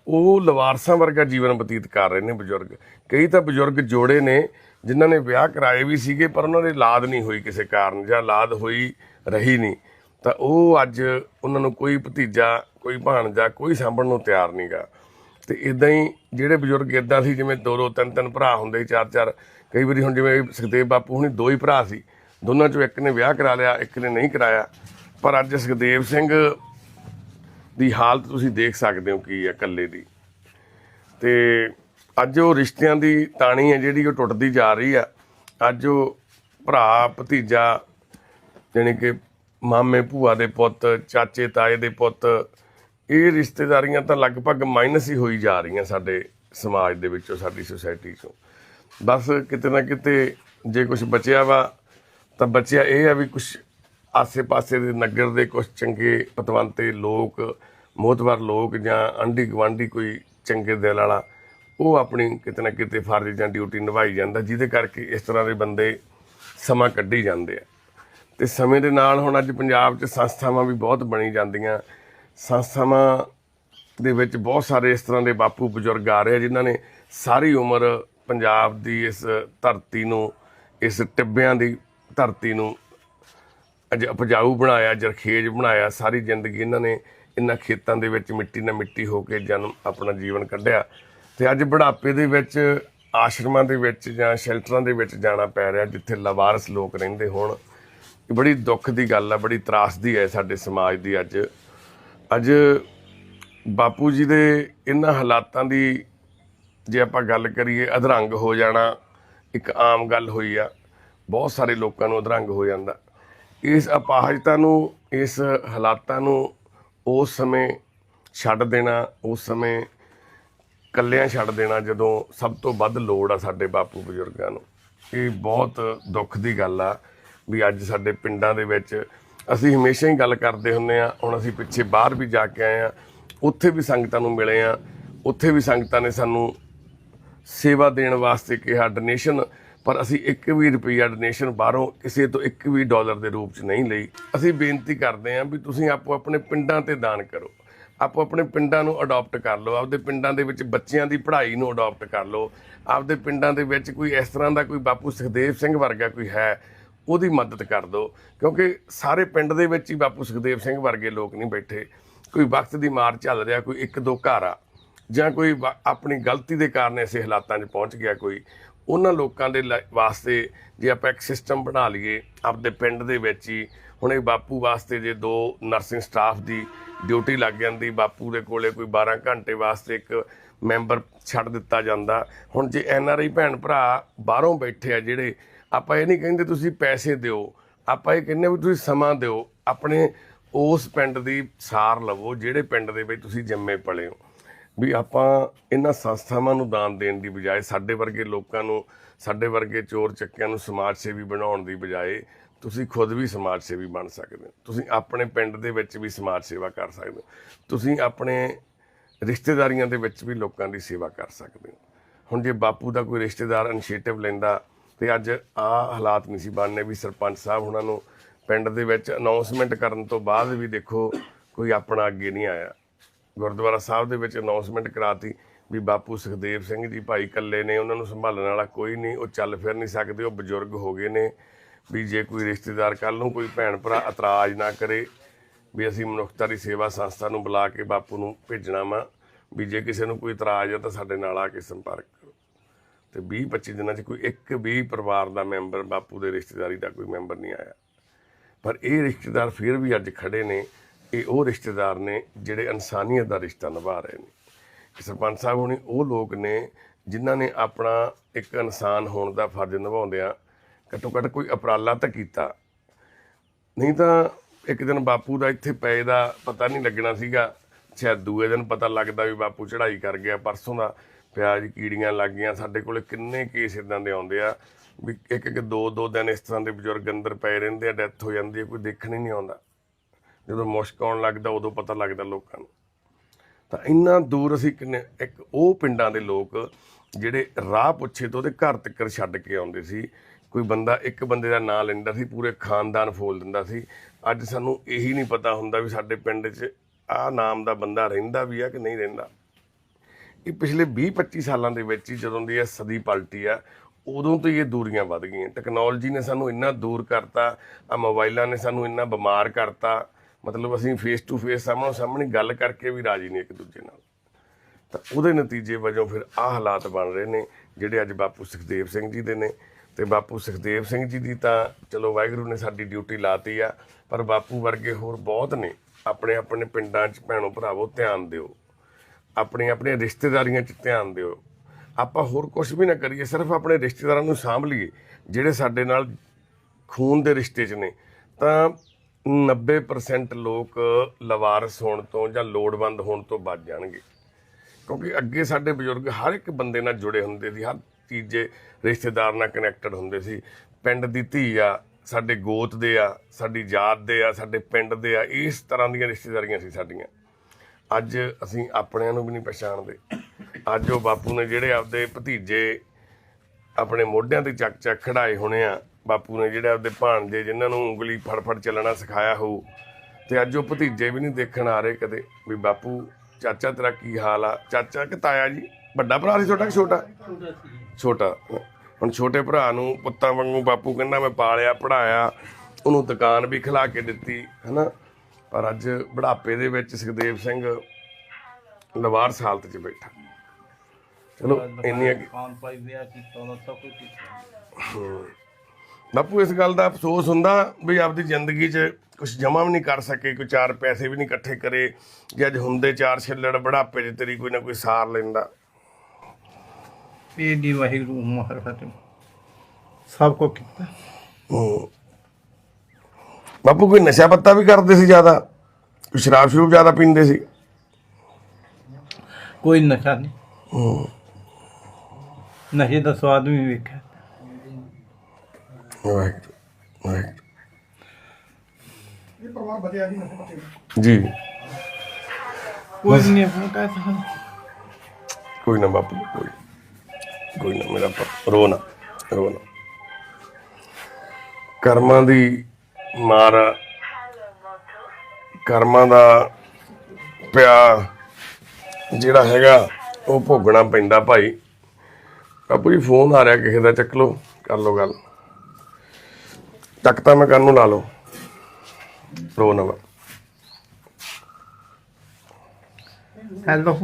ਉਹ ਲਵਾਰਸਾਂ ਵਰਗਾ ਜੀਵਨ ਬਤੀਤ ਕਰ ਰਹੇ ਨੇ ਬਜ਼ੁਰਗ। ਕਈ ਤਾਂ ਬਜ਼ੁਰਗ ਜੋੜੇ ਨੇ, ਜਿਨ੍ਹਾਂ ਨੇ ਵਿਆਹ ਕਰਾਏ ਵੀ ਸੀਗੇ, ਪਰ ਉਹਨਾਂ ਦੀ ਲਾਦ ਨਹੀਂ ਹੋਈ ਕਿਸੇ ਕਾਰਨ, ਜਾਂ ਲਾਦ ਹੋਈ ਰਹੀ ਨਹੀਂ। ਤਾਂ ਉਹ ਅੱਜ ਉਹਨਾਂ ਨੂੰ ਕੋਈ ਭਤੀਜਾ, ਕੋਈ ਭਾਣਜਾ, ਕੋਈ ਸਾਂਭਣ ਨੂੰ ਤਿਆਰ ਨਹੀਂਗਾ ਤੇ ਇਦਾਂ ਹੀ ਜਿਹੜੇ ਬਜ਼ੁਰਗ ਇਦਾਂ ਸੀ, ਜਿਵੇਂ ਦੋ ਦੋ ਤਿੰਨ ਤਿੰਨ ਭਰਾ ਹੁੰਦੇ ਚਾਰ ਚਾਰ ਕਈ ਵਾਰੀ ਹੁਣ ਜਿਵੇਂ ਸੁਖਦੇਵ ਬਾਪੂ ਹੁਣੀ ਦੋ ਹੀ ਭਰਾ ਸੀ, ਦੋਨਾਂ ਚੋਂ ਇੱਕ ਨੇ ਵਿਆਹ ਕਰਾ ਲਿਆ, ਇੱਕ ਨੇ ਨਹੀਂ ਕਰਾਇਆ। ਪਰ ਅੱਜ ਸੁਖਦੇਵ ਸਿੰਘ ਦੀ ਹਾਲਤ ਤੁਸੀਂ ਦੇਖ ਸਕਦੇ ਹੋ ਕੀ ਹੈ ਇਕੱਲੇ ਦੀ। ਤੇ ਅੱਜ ਉਹ ਰਿਸ਼ਤਿਆਂ ਦੀ ਤਾਣੀ ਹੈ, ਜਿਹੜੀ ਉਹ ਟੁੱਟਦੀ ਜਾ ਰਹੀ ਆ ਅੱਜ ਉਹ ਭਰਾ, ਭਤੀਜਾ, ਜਾਣੀ ਕਿ ਮਾਮੇ, ਭੂਆ ਦੇ ਪੁੱਤ, ਚਾਚੇ, ਤਾਏ ਦੇ ਪੁੱਤ ਇਹ ਰਿਸ਼ਤੇਦਾਰੀਆਂ ਤਾਂ ਲਗਭਗ ਮਾਈਨਸ ਹੀ ਹੋਈ ਜਾ ਰਹੀਆਂ ਸਾਡੇ ਸਮਾਜ ਦੇ ਵਿੱਚੋਂ, ਸਾਡੀ ਸੁਸਾਇਟੀ ਚੋਂ। ਬਸ ਕਿਤੇ ਨਾ ਕਿਤੇ ਜੇ ਕੁਝ ਬਚਿਆ ਵਾ, ਤਾਂ ਬਚਿਆ ਇਹ ਆ ਵੀ ਕੁਝ ਆਸੇ-ਪਾਸੇ ਦੇ ਨਗਰ ਦੇ ਕੁਝ ਚੰਗੇ ਪਤਵੰਤੇ ਲੋਕ, ਮੋਤਬਰ ਲੋਕ ਜਾਂ ਆਂਢੀ ਗਵਾਂਢੀ ਕੋਈ ਚੰਗੇ ਦਿਲ ਵਾਲਾ, ਉਹ ਆਪਣੀ ਕਿਤੇ ਨਾ ਕਿਤੇ ਫਰਜ਼ ਜਾਂ ਡਿਊਟੀ ਨਿਭਾਈ ਜਾਂਦਾ, ਜਿਹਦੇ ਕਰਕੇ ਇਸ ਤਰ੍ਹਾਂ ਦੇ ਬੰਦੇ ਸਮਾਂ ਕੱਢੀ ਜਾਂਦੇ ਆ। ਤੇ ਸਮੇਂ ਦੇ ਨਾਲ ਹੁਣ ਅੱਜ ਪੰਜਾਬ 'ਚ ਸੰਸਥਾਵਾਂ ਵੀ ਬਹੁਤ ਬਣੀ ਜਾਂਦੀਆਂ। ਸੰਸਥਾਵਾਂ ਦੇ ਵਿੱਚ ਬਹੁਤ ਸਾਰੇ ਇਸ ਤਰ੍ਹਾਂ ਦੇ ਬਾਪੂ ਬਜ਼ੁਰਗ ਆ ਰਹੇ ਆ ਜਿਨ੍ਹਾਂ ਨੇ ਸਾਰੀ ਉਮਰ ਪੰਜਾਬ ਦੀ ਇਸ ਧਰਤੀ ਨੂੰ, ਇਸ ਟਿੱਬਿਆਂ ਦੀ ਧਰਤੀ ਨੂੰ ਅਜ ਉਪਜਾਊ ਬਣਾਇਆ, ਜਰਖੇਜ ਬਣਾਇਆ, ਸਾਰੀ ਜ਼ਿੰਦਗੀ ਇਹਨਾਂ ਨੇ ਇਹਨਾਂ ਖੇਤਾਂ ਦੇ ਵਿੱਚ ਮਿੱਟੀ ਨਾਲ ਮਿੱਟੀ ਹੋ ਕੇ ਜਨਮ ਆਪਣਾ ਜੀਵਨ ਕੱਢਿਆ। ਤੇ ਅੱਜ ਬੁਢਾਪੇ ਦੇ ਵਿੱਚ ਆਸ਼ਰਮਾਂ ਦੇ ਵਿੱਚ ਜਾਂ ਸ਼ੈਲਟਰਾਂ ਦੇ ਵਿੱਚ ਜਾਣਾ ਪੈ ਰਿਹਾ, ਜਿੱਥੇ ਲਵਾਰਸ ਲੋਕ ਰਹਿੰਦੇ ਹੋਣ। ਬੜੀ ਦੁੱਖ ਦੀ ਗੱਲ ਆ, ਬੜੀ ਤਰਾਸਦੀ ਹੈ ਸਾਡੇ ਸਮਾਜ ਦੀ ਅੱਜ। ਅੱਜ ਬਾਪੂ ਜੀ ਦੇ ਇਹਨਾਂ ਹਾਲਾਤਾਂ ਦੀ ਜੇ ਆਪਾਂ ਗੱਲ ਕਰੀਏ, ਅਧਰੰਗ ਹੋ ਜਾਣਾ ਇੱਕ ਆਮ ਗੱਲ ਹੋਈ ਆ। ਬਹੁਤ ਸਾਰੇ ਲੋਕਾਂ ਨੂੰ ਅਧਰੰਗ ਹੋ ਜਾਂਦਾ। ਇਸ ਅਪਾਹਜਤਾ ਨੂੰ, ਇਸ ਹਾਲਾਤਾਂ ਨੂੰ ਉਸ ਸਮੇਂ ਛੱਡ ਦੇਣਾ, ਉਸ ਸਮੇਂ ਕੱਲਿਆਂ ਛੱਡ ਦੇਣਾ ਜਦੋਂ ਸਭ ਤੋਂ ਵੱਧ ਲੋੜ ਆ ਸਾਡੇ ਬਾਪੂ ਬਜ਼ੁਰਗਾਂ ਨੂੰ। ਇਹ ਬਹੁਤ ਦੁੱਖ ਦੀ ਗੱਲ ਆ ਵੀ ਅੱਜ ਸਾਡੇ ਪਿੰਡਾਂ ਦੇ ਵਿੱਚ ਅਸੀਂ ਹਮੇਸ਼ਾ ਹੀ ਗੱਲ ਕਰਦੇ ਹੁੰਨੇ ਆ ਹੁਣ ਅਸੀਂ ਪਿੱਛੇ ਬਾਹਰ ਵੀ ਜਾ ਕੇ ਆਏ ਆ ਉੱਥੇ ਵੀ ਸੰਗਤਾਂ ਨੂੰ ਮਿਲੇ ਆ ਉੱਥੇ ਵੀ ਸੰਗਤਾਂ ਨੇ ਸਾਨੂੰ ਸੇਵਾ ਦੇਣ ਵਾਸਤੇ ਕਿਹਾ ਡੋਨੇਸ਼ਨ ਪਰ ਅਸੀਂ ਇੱਕ ਵੀ ਰੁਪਈਆ ਡੋਨੇਸ਼ਨ ਬਾਹਰੋਂ ਕਿਸੇ ਤੋਂ ਇੱਕ ਵੀ ਡਾਲਰ ਦੇ ਰੂਪ 'ਚ ਨਹੀਂ ਲਈ। ਅਸੀਂ ਬੇਨਤੀ ਕਰਦੇ ਹਾਂ ਵੀ ਤੁਸੀਂ ਆਪੋ ਆਪਣੇ ਪਿੰਡਾਂ ਤੇ ਦਾਨ ਕਰੋ। ਆਪੋ ਆਪਣੇ ਪਿੰਡਾਂ ਨੂੰ ਅਡਾਪਟ ਕਰ ਲਓ, ਆਪਦੇ ਪਿੰਡਾਂ ਦੇ ਵਿੱਚ ਬੱਚਿਆਂ ਦੀ ਪੜ੍ਹਾਈ ਨੂੰ ਅਡਾਪਟ ਕਰ ਲਓ। ਆਪਦੇ ਪਿੰਡਾਂ ਦੇ ਵਿੱਚ ਕੋਈ ਇਸ ਤਰ੍ਹਾਂ ਦਾ ਕੋਈ ਬਾਪੂ ਸੁਖਦੇਵ ਸਿੰਘ ਵਰਗਾ ਕੋਈ ਹੈ ਉਹਦੀ ਮਦਦ ਕਰ ਦਿਓ ਕਿਉਂਕਿ ਸਾਰੇ ਪਿੰਡ ਦੇ ਵਿੱਚ ਹੀ ਬਾਪੂ ਸੁਖਦੇਵ ਸਿੰਘ ਵਰਗੇ ਲੋਕ ਨਹੀਂ ਬੈਠੇ। ਕੋਈ ਵਕਤ ਦੀ ਮਾਰ ਚੱਲ ਰਿਹਾ, ਕੋਈ ਇੱਕ ਦੋ ਘਰ ਆ। ਜਾਂ ਕੋਈ ਵਾ- ਆਪਣੀ ਗਲਤੀ ਦੇ ਕਾਰਨ ਇਸੇ ਹਾਲਾਤਾਂ 'ਚ ਪਹੁੰਚ ਗਿਆ ਕੋਈ। ਉਹਨਾਂ ਲੋਕਾਂ ਦੇ ਲ- ਵਾਸਤੇ ਜੇ ਆਪਾਂ ਇੱਕ ਸਿਸਟਮ ਬਣਾ ਲਈਏ, ਆਪਦੇ ਪਿੰਡ ਦੇ ਵਿੱਚ ਹੀ, ਹੁਣ ਇਹ ਬਾਪੂ ਵਾਸਤੇ ਜੇ ਦੋ ਨਰਸਿੰਗ ਸਟਾਫ ਦੀ ਡਿਊਟੀ ਲੱਗ ਜਾਂਦੀ, ਬਾਪੂ ਦੇ ਕੋਲੇ ਕੋਈ 12 ਘੰਟੇ ਵਾਸਤੇ ਇੱਕ ਮੈਂਬਰ ਛੱਡ ਦਿੱਤਾ ਜਾਂਦਾ। ਹੁਣ ਜੇ ਐਨ ਆਰ ਆਈ ਭੈਣ ਭਰਾ ਬਾਹਰੋਂ ਬੈਠੇ ਆ ਜਿਹੜੇ ਆਪਾਂ ਇਹ ਨਹੀਂ ਕਹਿੰਦੇ ਤੁਸੀਂ ਪੈਸੇ ਦਿਓ, ਆਪਾਂ ਇਹ ਕਹਿੰਦੇ ਵੀ ਤੁਸੀਂ ਸਮਾਂ ਦਿਓ, ਆਪਣੇ ਉਸ ਪਿੰਡ ਦੀ ਸਾਰ ਲਵੋ ਜਿਹੜੇ ਪਿੰਡ ਦੇ ਵਿੱਚ ਤੁਸੀਂ ਜੰਮੇ ਪਲੇ ਹੋ। ਵੀ ਆਪਾਂ ਇਹਨਾਂ ਸੰਸਥਾਵਾਂ ਨੂੰ ਦਾਨ ਦੇਣ ਦੀ ਬਜਾਏ, ਸਾਡੇ ਵਰਗੇ ਲੋਕਾਂ ਨੂੰ, ਸਾਡੇ ਵਰਗੇ ਚੋਰ ਚੱਕਿਆਂ ਨੂੰ ਸਮਾਜ ਸੇਵੀ ਬਣਾਉਣ ਦੀ ਬਜਾਏ ਤੁਸੀਂ ਖੁਦ ਵੀ ਸਮਾਜ ਸੇਵੀ ਬਣ ਸਕਦੇ ਹੋ। ਤੁਸੀਂ ਆਪਣੇ ਪਿੰਡ ਦੇ ਵਿੱਚ ਵੀ ਸਮਾਜ ਸੇਵਾ ਕਰ ਸਕਦੇ ਹੋ। ਤੁਸੀਂ ਆਪਣੇ ਰਿਸ਼ਤੇਦਾਰੀਆਂ ਦੇ ਵਿੱਚ ਵੀ ਲੋਕਾਂ ਦੀ ਸੇਵਾ ਕਰ ਸਕਦੇ ਹੋ। ਹੁਣ ਜੇ ਬਾਪੂ ਦਾ ਕੋਈ ਰਿਸ਼ਤੇਦਾਰ ਇਨੀਸ਼ੀਏਟਿਵ ਲੈਂਦਾ ਤੇ ਅੱਜ ਆ ਹਾਲਾਤ ਨਹੀਂ ਸੀ ਬਣਨੇ ਵੀ ਸਰਪੰਚ ਸਾਹਿਬ ਉਹਨਾਂ ਨੂੰ ਪਿੰਡ ਦੇ ਵਿੱਚ ਅਨਾਉਂਸਮੈਂਟ ਕਰਨ ਤੋਂ ਬਾਅਦ ਵੀ ਦੇਖੋ ਕੋਈ ਆਪਣਾ ਅੱਗੇ ਨਹੀਂ ਆਇਆ। ਗੁਰਦੁਆਰਾ ਸਾਹਿਬ ਦੇ ਵਿੱਚ ਅਨਾਉਂਸਮੈਂਟ ਕਰਾਤੀ ਵੀ ਬਾਪੂ ਸੁਖਦੇਵ ਸਿੰਘ ਜੀ ਭਾਈ ਇਕੱਲੇ ਨੇ, ਉਹਨਾਂ ਨੂੰ ਸੰਭਾਲਣ ਵਾਲਾ ਕੋਈ ਨਹੀਂ, ਉਹ ਚੱਲ ਫਿਰ ਨਹੀਂ ਸਕਦੇ, ਉਹ ਬਜ਼ੁਰਗ ਹੋ ਗਏ ਨੇ ਵੀ ਜੇ ਕੋਈ ਰਿਸ਼ਤੇਦਾਰ ਕੱਲ ਨੂੰ ਕੋਈ ਭੈਣ ਭਰਾ ਇਤਰਾਜ਼ ਨਾ ਕਰੇ ਵੀ ਅਸੀਂ ਮਨੁੱਖਤਾ ਦੀ ਸੇਵਾ ਸੰਸਥਾ ਨੂੰ ਬੁਲਾ ਕੇ ਬਾਪੂ ਨੂੰ ਭੇਜਣਾ ਵਾ, ਵੀ ਜੇ ਕਿਸੇ ਨੂੰ ਕੋਈ ਇਤਰਾਜ਼ ਹੈ ਤਾਂ ਸਾਡੇ ਨਾਲ ਆ ਕੇ ਸੰਪਰਕ ਤੇ 20 25 ਦਿਨਾਂ 'ਚ ਕੋਈ ਇੱਕ ਵੀ ਪਰਿਵਾਰ ਦਾ ਮੈਂਬਰ ਬਾਪੂ ਦੇ ਰਿਸ਼ਤੇਦਾਰੀ ਦਾ ਕੋਈ ਮੈਂਬਰ ਨਹੀਂ ਆਇਆ। ਪਰ ਇਹ ਰਿਸ਼ਤੇਦਾਰ ਫਿਰ ਵੀ ਅੱਜ ਖੜੇ ਨੇ, ਇਹ ਉਹ ਰਿਸ਼ਤੇਦਾਰ ਨੇ ਜਿਹੜੇ ਇਨਸਾਨੀਅਤ ਦਾ ਰਿਸ਼ਤਾ ਨਿਭਾ ਰਹੇ ਨੇ। ਸਰਪੰਚ ਸਾਹਿਬ ਹੁਣੀ, ਉਹ ਲੋਕ ਨੇ ਜਿਨ੍ਹਾਂ ਨੇ ਆਪਣਾ ਇੱਕ ਇਨਸਾਨ ਹੋਣ ਦਾ ਫਰਜ਼ ਨਿਭਾਉਂਦਿਆਂ ਘੱਟੋ ਘੱਟ ਕੋਈ ਉਪਰਾਲਾ ਤਾਂ ਕੀਤਾ। ਨਹੀਂ ਤਾਂ ਇੱਕ ਦਿਨ ਬਾਪੂ ਦਾ ਇੱਥੇ ਪਏ ਦਾ ਪਤਾ ਨਹੀਂ ਲੱਗਣਾ ਸੀਗਾ, ਸ਼ਾਇਦ ਦੂਏ ਦਿਨ ਪਤਾ ਲੱਗਦਾ ਵੀ ਬਾਪੂ ਚੜ੍ਹਾਈ ਕਰ ਗਿਆ, ਪਰਸੋਂ ਦਾ ਪਿਆ ਜੀ ਕੀੜੀਆਂ ਲੱਗ ਗਈਆਂ, ਸਾਡੇ ਕੋਲੇ ਕਿੰਨੇ ਕੇਸ ਇਦਾਂ ਦੇ ਆਉਂਦੇ ਆ ਵੀ ਇੱਕ ਇੱਕ ਦੋ ਦੋ ਦਿਨ ਇਸ ਤਰ੍ਹਾਂ ਦੇ ਬਜ਼ੁਰਗ ਅੰਦਰ ਪਏ ਰਹਿੰਦੇ ਆ, ਡੈਥ ਹੋ ਜਾਂਦੀ ਹੈ ਕੋਈ ਦੇਖਣ ਹੀ ਨਹੀਂ ਆਉਂਦਾ। ਜਦੋਂ ਮੁਸ਼ਕ ਆਉਣ ਲੱਗਦਾ, ਉਦੋਂ ਪਤਾ ਲੱਗਦਾ ਲੋਕਾਂ ਨੂੰ। ਤਾਂ ਇੰਨਾ ਦੂਰ ਅਸੀਂ ਕਿੰਨੇ, ਇੱਕ ਉਹ ਪਿੰਡਾਂ ਦੇ ਲੋਕ ਜਿਹੜੇ ਰਾਹ ਪੁੱਛੇ ਤੋਂ ਉਹਦੇ ਘਰ ਤੱਕ ਛੱਡ ਕੇ ਆਉਂਦੇ ਸੀ। ਕੋਈ ਬੰਦਾ, ਇੱਕ ਬੰਦੇ ਦਾ ਨਾਂ ਲੈਂਦਾ ਸੀ, ਪੂਰੇ ਖਾਨਦਾਨ ਫੋਲ ਦਿੰਦਾ ਸੀ। ਅੱਜ ਸਾਨੂੰ ਇਹੀ ਨਹੀਂ ਪਤਾ ਹੁੰਦਾ ਵੀ ਸਾਡੇ ਪਿੰਡ 'ਚ ਆਹ ਨਾਮ ਦਾ ਬੰਦਾ ਰਹਿੰਦਾ ਵੀ ਆ ਕਿ ਨਹੀਂ ਰਹਿੰਦਾ। ਇਹ ਪਿਛਲੇ 20-25 ਸਾਲਾਂ ਦੇ ਵਿੱਚ ਹੀ ਜਦੋਂ ਦੀ ਇਹ ਸਦੀ ਪਲਟੀ ਆ, ਉਦੋਂ ਤੋਂ ਹੀ ਇਹ ਦੂਰੀਆਂ ਵੱਧ ਗਈਆਂ। ਟੈਕਨੋਲੋਜੀ ਨੇ ਸਾਨੂੰ ਇੰਨਾ ਦੂਰ ਕਰਤਾ ਆ ਮੋਬਾਈਲਾਂ ਨੇ ਸਾਨੂੰ ਇੰਨਾ ਬਿਮਾਰ ਕਰਤਾ। ਮਤਲਬ ਅਸੀਂ ਫੇਸ ਟੂ ਫੇਸ ਸਾਹਮਣੇ ਸਾਹਮਣੇ ਗੱਲ ਕਰਕੇ ਵੀ ਰਾਜੀ ਨਹੀਂ ਇੱਕ ਦੂਜੇ ਨਾਲ। ਤਾਂ ਉਹਦੇ ਨਤੀਜੇ ਵਜੋਂ ਫਿਰ ਆਹ ਹਾਲਾਤ ਬਣ ਰਹੇ ਨੇ, ਜਿਹੜੇ ਅੱਜ ਬਾਪੂ ਸੁਖਦੇਵ ਸਿੰਘ ਜੀ ਦੇ ਨੇ। ਤੇ ਬਾਪੂ ਸੁਖਦੇਵ ਸਿੰਘ ਜੀ ਦੀ ਤਾਂ ਚਲੋ ਵਾਹਿਗੁਰੂ ਨੇ ਸਾਡੀ ਡਿਊਟੀ ਲਾਤੀ ਆ, ਪਰ ਬਾਪੂ ਵਰਗੇ ਹੋਰ ਬਹੁਤ ਨੇ। ਆਪਣੇ ਆਪਣੇ ਪਿੰਡਾਂ 'ਚ ਭੈਣੋ ਭਰਾਵੋ ਧਿਆਨ ਦਿਓ। ਆਪਣੀ ਆਪਣੀਆਂ ਰਿਸ਼ਤੇਦਾਰੀਆਂ 'ਚ ਧਿਆਨ ਦਿਓ। ਆਪਾਂ ਹੋਰ ਕੁਝ ਵੀ ਨਾ ਕਰੀਏ, ਸਿਰਫ ਆਪਣੇ ਰਿਸ਼ਤੇਦਾਰਾਂ ਨੂੰ ਸਾਂਭ ਲਈਏ, ਜਿਹੜੇ ਸਾਡੇ ਨਾਲ ਖੂਨ ਦੇ ਰਿਸ਼ਤੇ 'ਚ ਨੇ। ਤਾਂ 90% ਲੋਕ ਲਵਾਰਸ ਹੋਣ ਤੋਂ ਜਾਂ ਲੋੜਵੰਦ ਹੋਣ ਤੋਂ ਬਚ ਜਾਣਗੇ। ਕਿਉਂਕਿ ਅੱਗੇ ਸਾਡੇ ਬਜ਼ੁਰਗ ਹਰ ਇੱਕ ਬੰਦੇ ਨਾਲ ਜੁੜੇ ਹੁੰਦੇ ਸੀ, ਹਰ ਤੀਜੇ ਰਿਸ਼ਤੇਦਾਰ ਨਾਲ ਕਨੈਕਟਡ ਹੁੰਦੇ ਸੀ। ਪਿੰਡ ਦੀ ਧੀ ਆ, ਸਾਡੇ ਗੋਤ ਦੇ ਆ, ਸਾਡੀ ਜਾਤ ਦੇ ਆ, ਸਾਡੇ ਪਿੰਡ ਦੇ ਆ, ਇਸ ਤਰ੍ਹਾਂ ਦੀਆਂ ਰਿਸ਼ਤੇਦਾਰੀਆਂ ਸੀ ਸਾਡੀਆਂ। ਅੱਜ ਅਸੀਂ ਆਪਣਿਆਂ ਨੂੰ ਵੀ ਨਹੀਂ ਪਛਾਣਦੇ। ਅੱਜ ਉਹ ਬਾਪੂ ਨੇ ਜਿਹੜੇ ਆਪਦੇ ਭਤੀਜੇ ਆਪਣੇ ਮੋਢਿਆਂ ਤੇ ਚੱਕ ਚੱਕ ਖੜਾਏ ਹੋਣੇ ਆ, ਬਾਪੂ ਨੇ ਜਿਹੜੇ ਆਪਦੇ ਭਾਣਜੇ ਜਿਨ੍ਹਾਂ ਨੂੰ ਉਂਗਲੀ ਫੜ ਫੜ ਚੱਲਣਾ ਸਿਖਾਇਆ ਹੋਊ, ਤੇ ਅੱਜ ਉਹ ਭਤੀਜੇ ਵੀ ਨਹੀਂ ਦੇਖਣ ਆ ਰਹੇ ਕਦੇ ਵੀ ਬਾਪੂ, ਚਾਚਾ ਤੇਰਾ ਕੀ ਹਾਲ ਆ? ਚਾਚਾ ਕਿ ਤਾਇਆ ਜੀ? ਵੱਡਾ ਭਰਾ ਸੀ ਛੋਟਾ ਕਿ ਛੋਟਾ? ਛੋਟਾ। ਹੁਣ ਛੋਟੇ ਭਰਾ ਨੂੰ ਪੁੱਤਾਂ ਵਾਂਗੂ ਬਾਪੂ ਕਹਿੰਦਾ ਮੈਂ ਪਾਲਿਆ ਪੜਾਇਆ ਉਹਨੂੰ ਦੁਕਾਨ ਵੀ ਖਿਲਾ ਕੇ ਦਿੱਤੀ, ਹਨਾ? ਪਰ ਅੱਜ ਬੁਢਾਪੇ ਦੇ ਵਿੱਚ ਸੁਖਦੇਵ ਸਿੰਘ ਲਵਾਰਸ ਹਾਲਤ 'ਚ ਬੈਠਾ। ਚਲੋ ਇੰਨੀਆਂ ਕੁ- ਖਾਨ ਪਾਈ ਵਿਆਹ ਕੀਤਾ ਉਹਦਾ ਸਭ ਕੁਝ ਕੀਤਾ। ਬਾਪੂ ਇਸ ਗੱਲ ਦਾ ਅਫਸੋਸ ਹੁੰਦਾ ਵੀ ਆਪਦੀ ਜ਼ਿੰਦਗੀ 'ਚ ਕੁਝ ਜਮਾ ਵੀ ਨਹੀਂ ਕਰ ਸਕੇ ਕੋਈ ਚਾਰ ਪੈਸੇ ਵੀ ਨਹੀਂ ਇਕੱਠੇ ਕਰੇ ਜੇ ਅੱਜ ਹੁੰਦੇ ਚਾਰ ਛਿੱਲੜ ਬੁਢਾਪੇ 'ਚ ਤੇਰੀ ਕੋਈ ਨਾ ਕੋਈ ਸਾਰ ਲੈਂਦਾ। ਇਹ ਦੀ ਵਾਹਿਗੁਰੂ ਮਹਾਰਾਜ ਸਭ ਕੁਝ ਕੀਤਾ। ਹੂੰ। ਬਾਪੂ ਕੋਈ ਨਸ਼ਾ ਪੱਤਾ ਵੀ ਕਰਦੇ ਸੀ ਜ਼ਿਆਦਾ? ਕੋਈ ਸ਼ਰਾਬ ਸ਼ਰੂਬ ਜ਼ਿਆਦਾ ਪੀਂਦੇ ਸੀ? ਕੋਈ ਨਸ਼ਾ ਨਹੀਂ। ਨਸ਼ੇ ਦਾ ਸਵਾਦ ਵੀ ਵੇਖਿਆ। ਵਾਹਿਗੁਰੂ ਵਾਹਿਗੁਰੂ। ਇਹ ਪਰਿਵਾਰ ਬਚਿਆ ਜੀ ਨਸ਼ੇ ਪੱਤੇ ਦਾ। ਜੀ। ਕੋਈ ਨਹੀਂ ਆਪਣਾ ਕਹਿ ਸਕਦਾ ਕੋਈ ਨਾ ਬਾਪੂ ਕੋਈ। ਕੋਈ ਨਾ ਮੇਰਾ ਪੁੱਤ, ਰੋ ਨਾ ਰੋ ਨਾ ਕਰਮਾਂ ਦੀ ਮਾਰ। ਕਰਮਾਂ ਦਾ ਪਿਆ ਜਿਹੜਾ ਹੈਗਾ ਉਹ ਭੋਗਣਾ ਪੈਂਦਾ ਭਾਈ ਬਾਪੂ ਜੀ ਫੋਨ ਆ ਰਿਹਾ ਕਿਸੇ ਦਾ ਚੱਕ ਲਓ ਕਰ ਲਓ ਗੱਲ ਚੱਕ ਤਾਂ ਮੈਂ ਕੰਨ ਨੂੰ ਲਾ ਲਓ ਰੋ ਨਾ ਵਾ। ਹੈਲੋ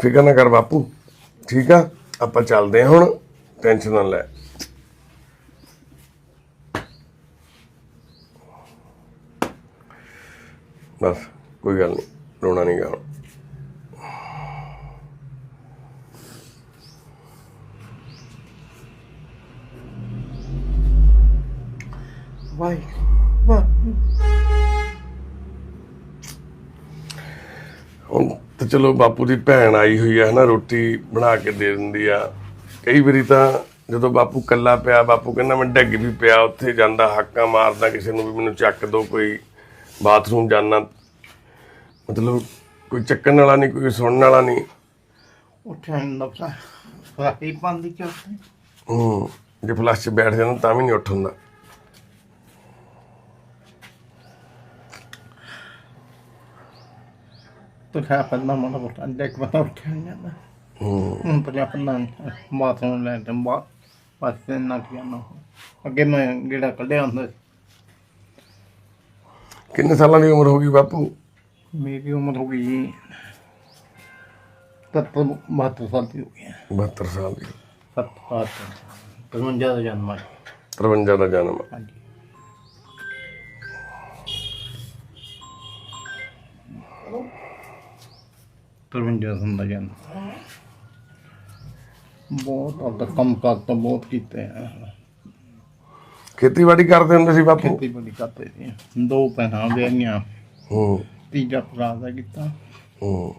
ਫਿਕਰ ਨਾ ਕਰ ਬਾਪੂ ਠੀਕ ਆ? ਆਪਾਂ ਚੱਲਦੇ ਹਾਂ ਹੁਣ ਟੈਨਸ਼ਨ ਨਾ ਲੈ। ਬਸ ਕੋਈ ਗੱਲ ਨਹੀਂ ਰੋਣਾ ਨਹੀਂ ਗਾ ਹੁਣ। ਵਾਈ ਵਾਹ ਹੁਣ ਤੇ ਚਲੋ ਬਾਪੂ ਦੀ ਭੈਣ ਆਈ ਹੋਈ ਆ ਹਨਾ ਰੋਟੀ ਬਣਾ ਕੇ ਦੇ ਦਿੰਦੀ ਆ। ਕਈ ਵਾਰੀ ਤਾਂ ਜਦੋਂ ਬਾਪੂ ਕੱਲਾ ਪਿਆ ਬਾਪੂ ਕਹਿੰਦਾ ਮੈਂ ਡਿੱਗ ਵੀ ਪਿਆ ਉੱਥੇ ਜਾਂਦਾ ਹੱਕਾਂ ਮਾਰਦਾ ਕਿਸੇ ਨੂੰ ਵੀ ਮੈਨੂੰ ਚੱਕ ਦੋ ਕੋਈ ਬਾਥਰੂਮ ਜਾਣਾ ਮਤਲਬ ਕੋਈ ਚੱਕਣ ਵਾਲਾ ਨਹੀਂ ਕੋਈ ਸੁਣਨ ਵਾਲਾ ਨਹੀਂ। ਉੱਠਣ ਦਾ ਫਰਾਈ ਪੰਦੀ ਚੌਥੇ ਹੂੰ ਜੇ ਫਲਸ਼ 'ਚ ਬੈਠ ਜਾਣਾ ਤਾਂ ਵੀ ਨਹੀਂ ਉੱਠ ਹੁੰਦਾ। ਤੂੰ ਤੇ ਤੇ ਅੱਗੇ ਮੈਂ ਕੱਢਿਆ ਹੁੰਦਾ ਸੀ। ਕਿੰਨੇ ਸਾਲਾਂ ਦੀ ਉਮਰ ਹੋ ਗਈ ਬਾਪੂ ਮੇਰੀ ਉਮਰ ਹੋ ਗਈ ਸੱਤਰ ਬਹੱਤਰ ਸਾਲ ਦੀ ਹੋ ਗਈ ਹੈ 72 ਸਾਲ ਦੀ ਸੱਤ ਬਹੱਤਰ ਤਰਵੰਜਾ ਦਾ ਜਨਮ ਹੈ 53 ਦਾ ਜਨਮ ਆ। ਹਾਂਜੀ ਤਰਵੰਜਾ ਸਾਲ ਦਾ ਜਨਮ ਬਹੁਤ ਆਪਦਾ ਕੰਮ ਕਾਰ ਤਾਂ ਬਹੁਤ ਕੀਤੇ ਆ। ਖੇਤੀਬਾੜੀ ਕਰਦੇ ਹੁੰਦੇ ਸੀ ਬਾਪੂ? ਖੇਤੀਬਾੜੀ ਕਰਦੇ ਸੀ। ਦੋ ਭੈਣਾਂ ਵਿਆਹੀਆਂ ਹੂੰ। ਤੀਜਾ ਭਰਾ ਦਾ ਕੀਤਾ। ਹੂੰ।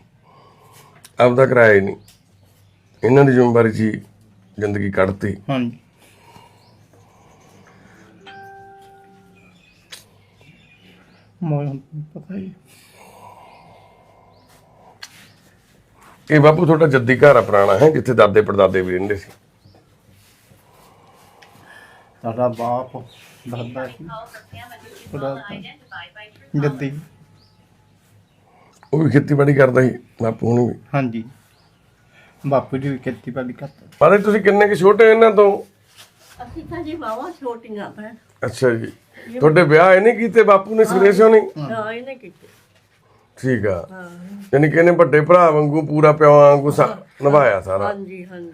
ਆਪਦਾ ਕਰਾਇਆ ਨਹੀਂ। ਇਹਨਾਂ ਦੀ ਜ਼ਿੰਮੇਵਾਰੀ ਹੀ ਜ਼ਿੰਦਗੀ ਕੱਢਤੀ। ਹਾਂਜੀ। ਮੈਨੂੰ ਪਤਾ ਹੀ ਇਹ ਬਾਪੂ ਤੁਹਾਡਾ ਜੱਦੀ ਘਰ ਆ ਪੁਰਾਣਾ ਹੈ ਜਿੱਥੇ ਦਾਦੇ ਪੜਦਾਦੇ ਵੀ ਰਹਿੰਦੇ ਸੀ। ਸਾਡਾ ਬਾਪ ਦਾਦਾ ਸੀ। ਜੱਦੀ। ਉਹ ਵੀ ਖੇਤੀਬਾੜੀ ਕਰਦਾ ਸੀ ਬਾਪੂ ਹੁਣ ਵੀ। ਹਾਂਜੀ। ਬਾਪੂ ਜੀ ਵੀ ਖੇਤੀਬਾੜੀ ਕਰਦੇ। ਪਰ ਤੁਸੀਂ ਕਿੰਨੇ ਕਿ ਛੋਟੇ ਇਹਨਾਂ ਤੋਂ? ਅਸੀਂ ਤਾਂ ਜੀ ਵਾਵਾ ਛੋਟੀਆਂ ਭੈਣ। ਅੱਛਾ ਜੀ। ਤੁਹਾਡੇ ਵਿਆਹ ਇਹ ਨਹੀਂ ਕੀਤੇ ਬਾਪੂ ਨੇ ਸਵੇਰੇ ਸਿਓ ਨਹੀਂ ਹਾਂ ਇਹਨੇ ਕੀਤੀ। ਠੀਕ ਆ। ਯਾਨੀ ਕਿ ਇਹਨੇ ਵੱਡੇ ਭਰਾ ਵਾਂਗੂ ਪੂਰਾ ਪਿਓ ਵਾਂਗੂ ਸਾ- ਨਿਭਾਇਆ ਸਾਰਾ। ਹਾਂਜੀ ਹਾਂਜੀ।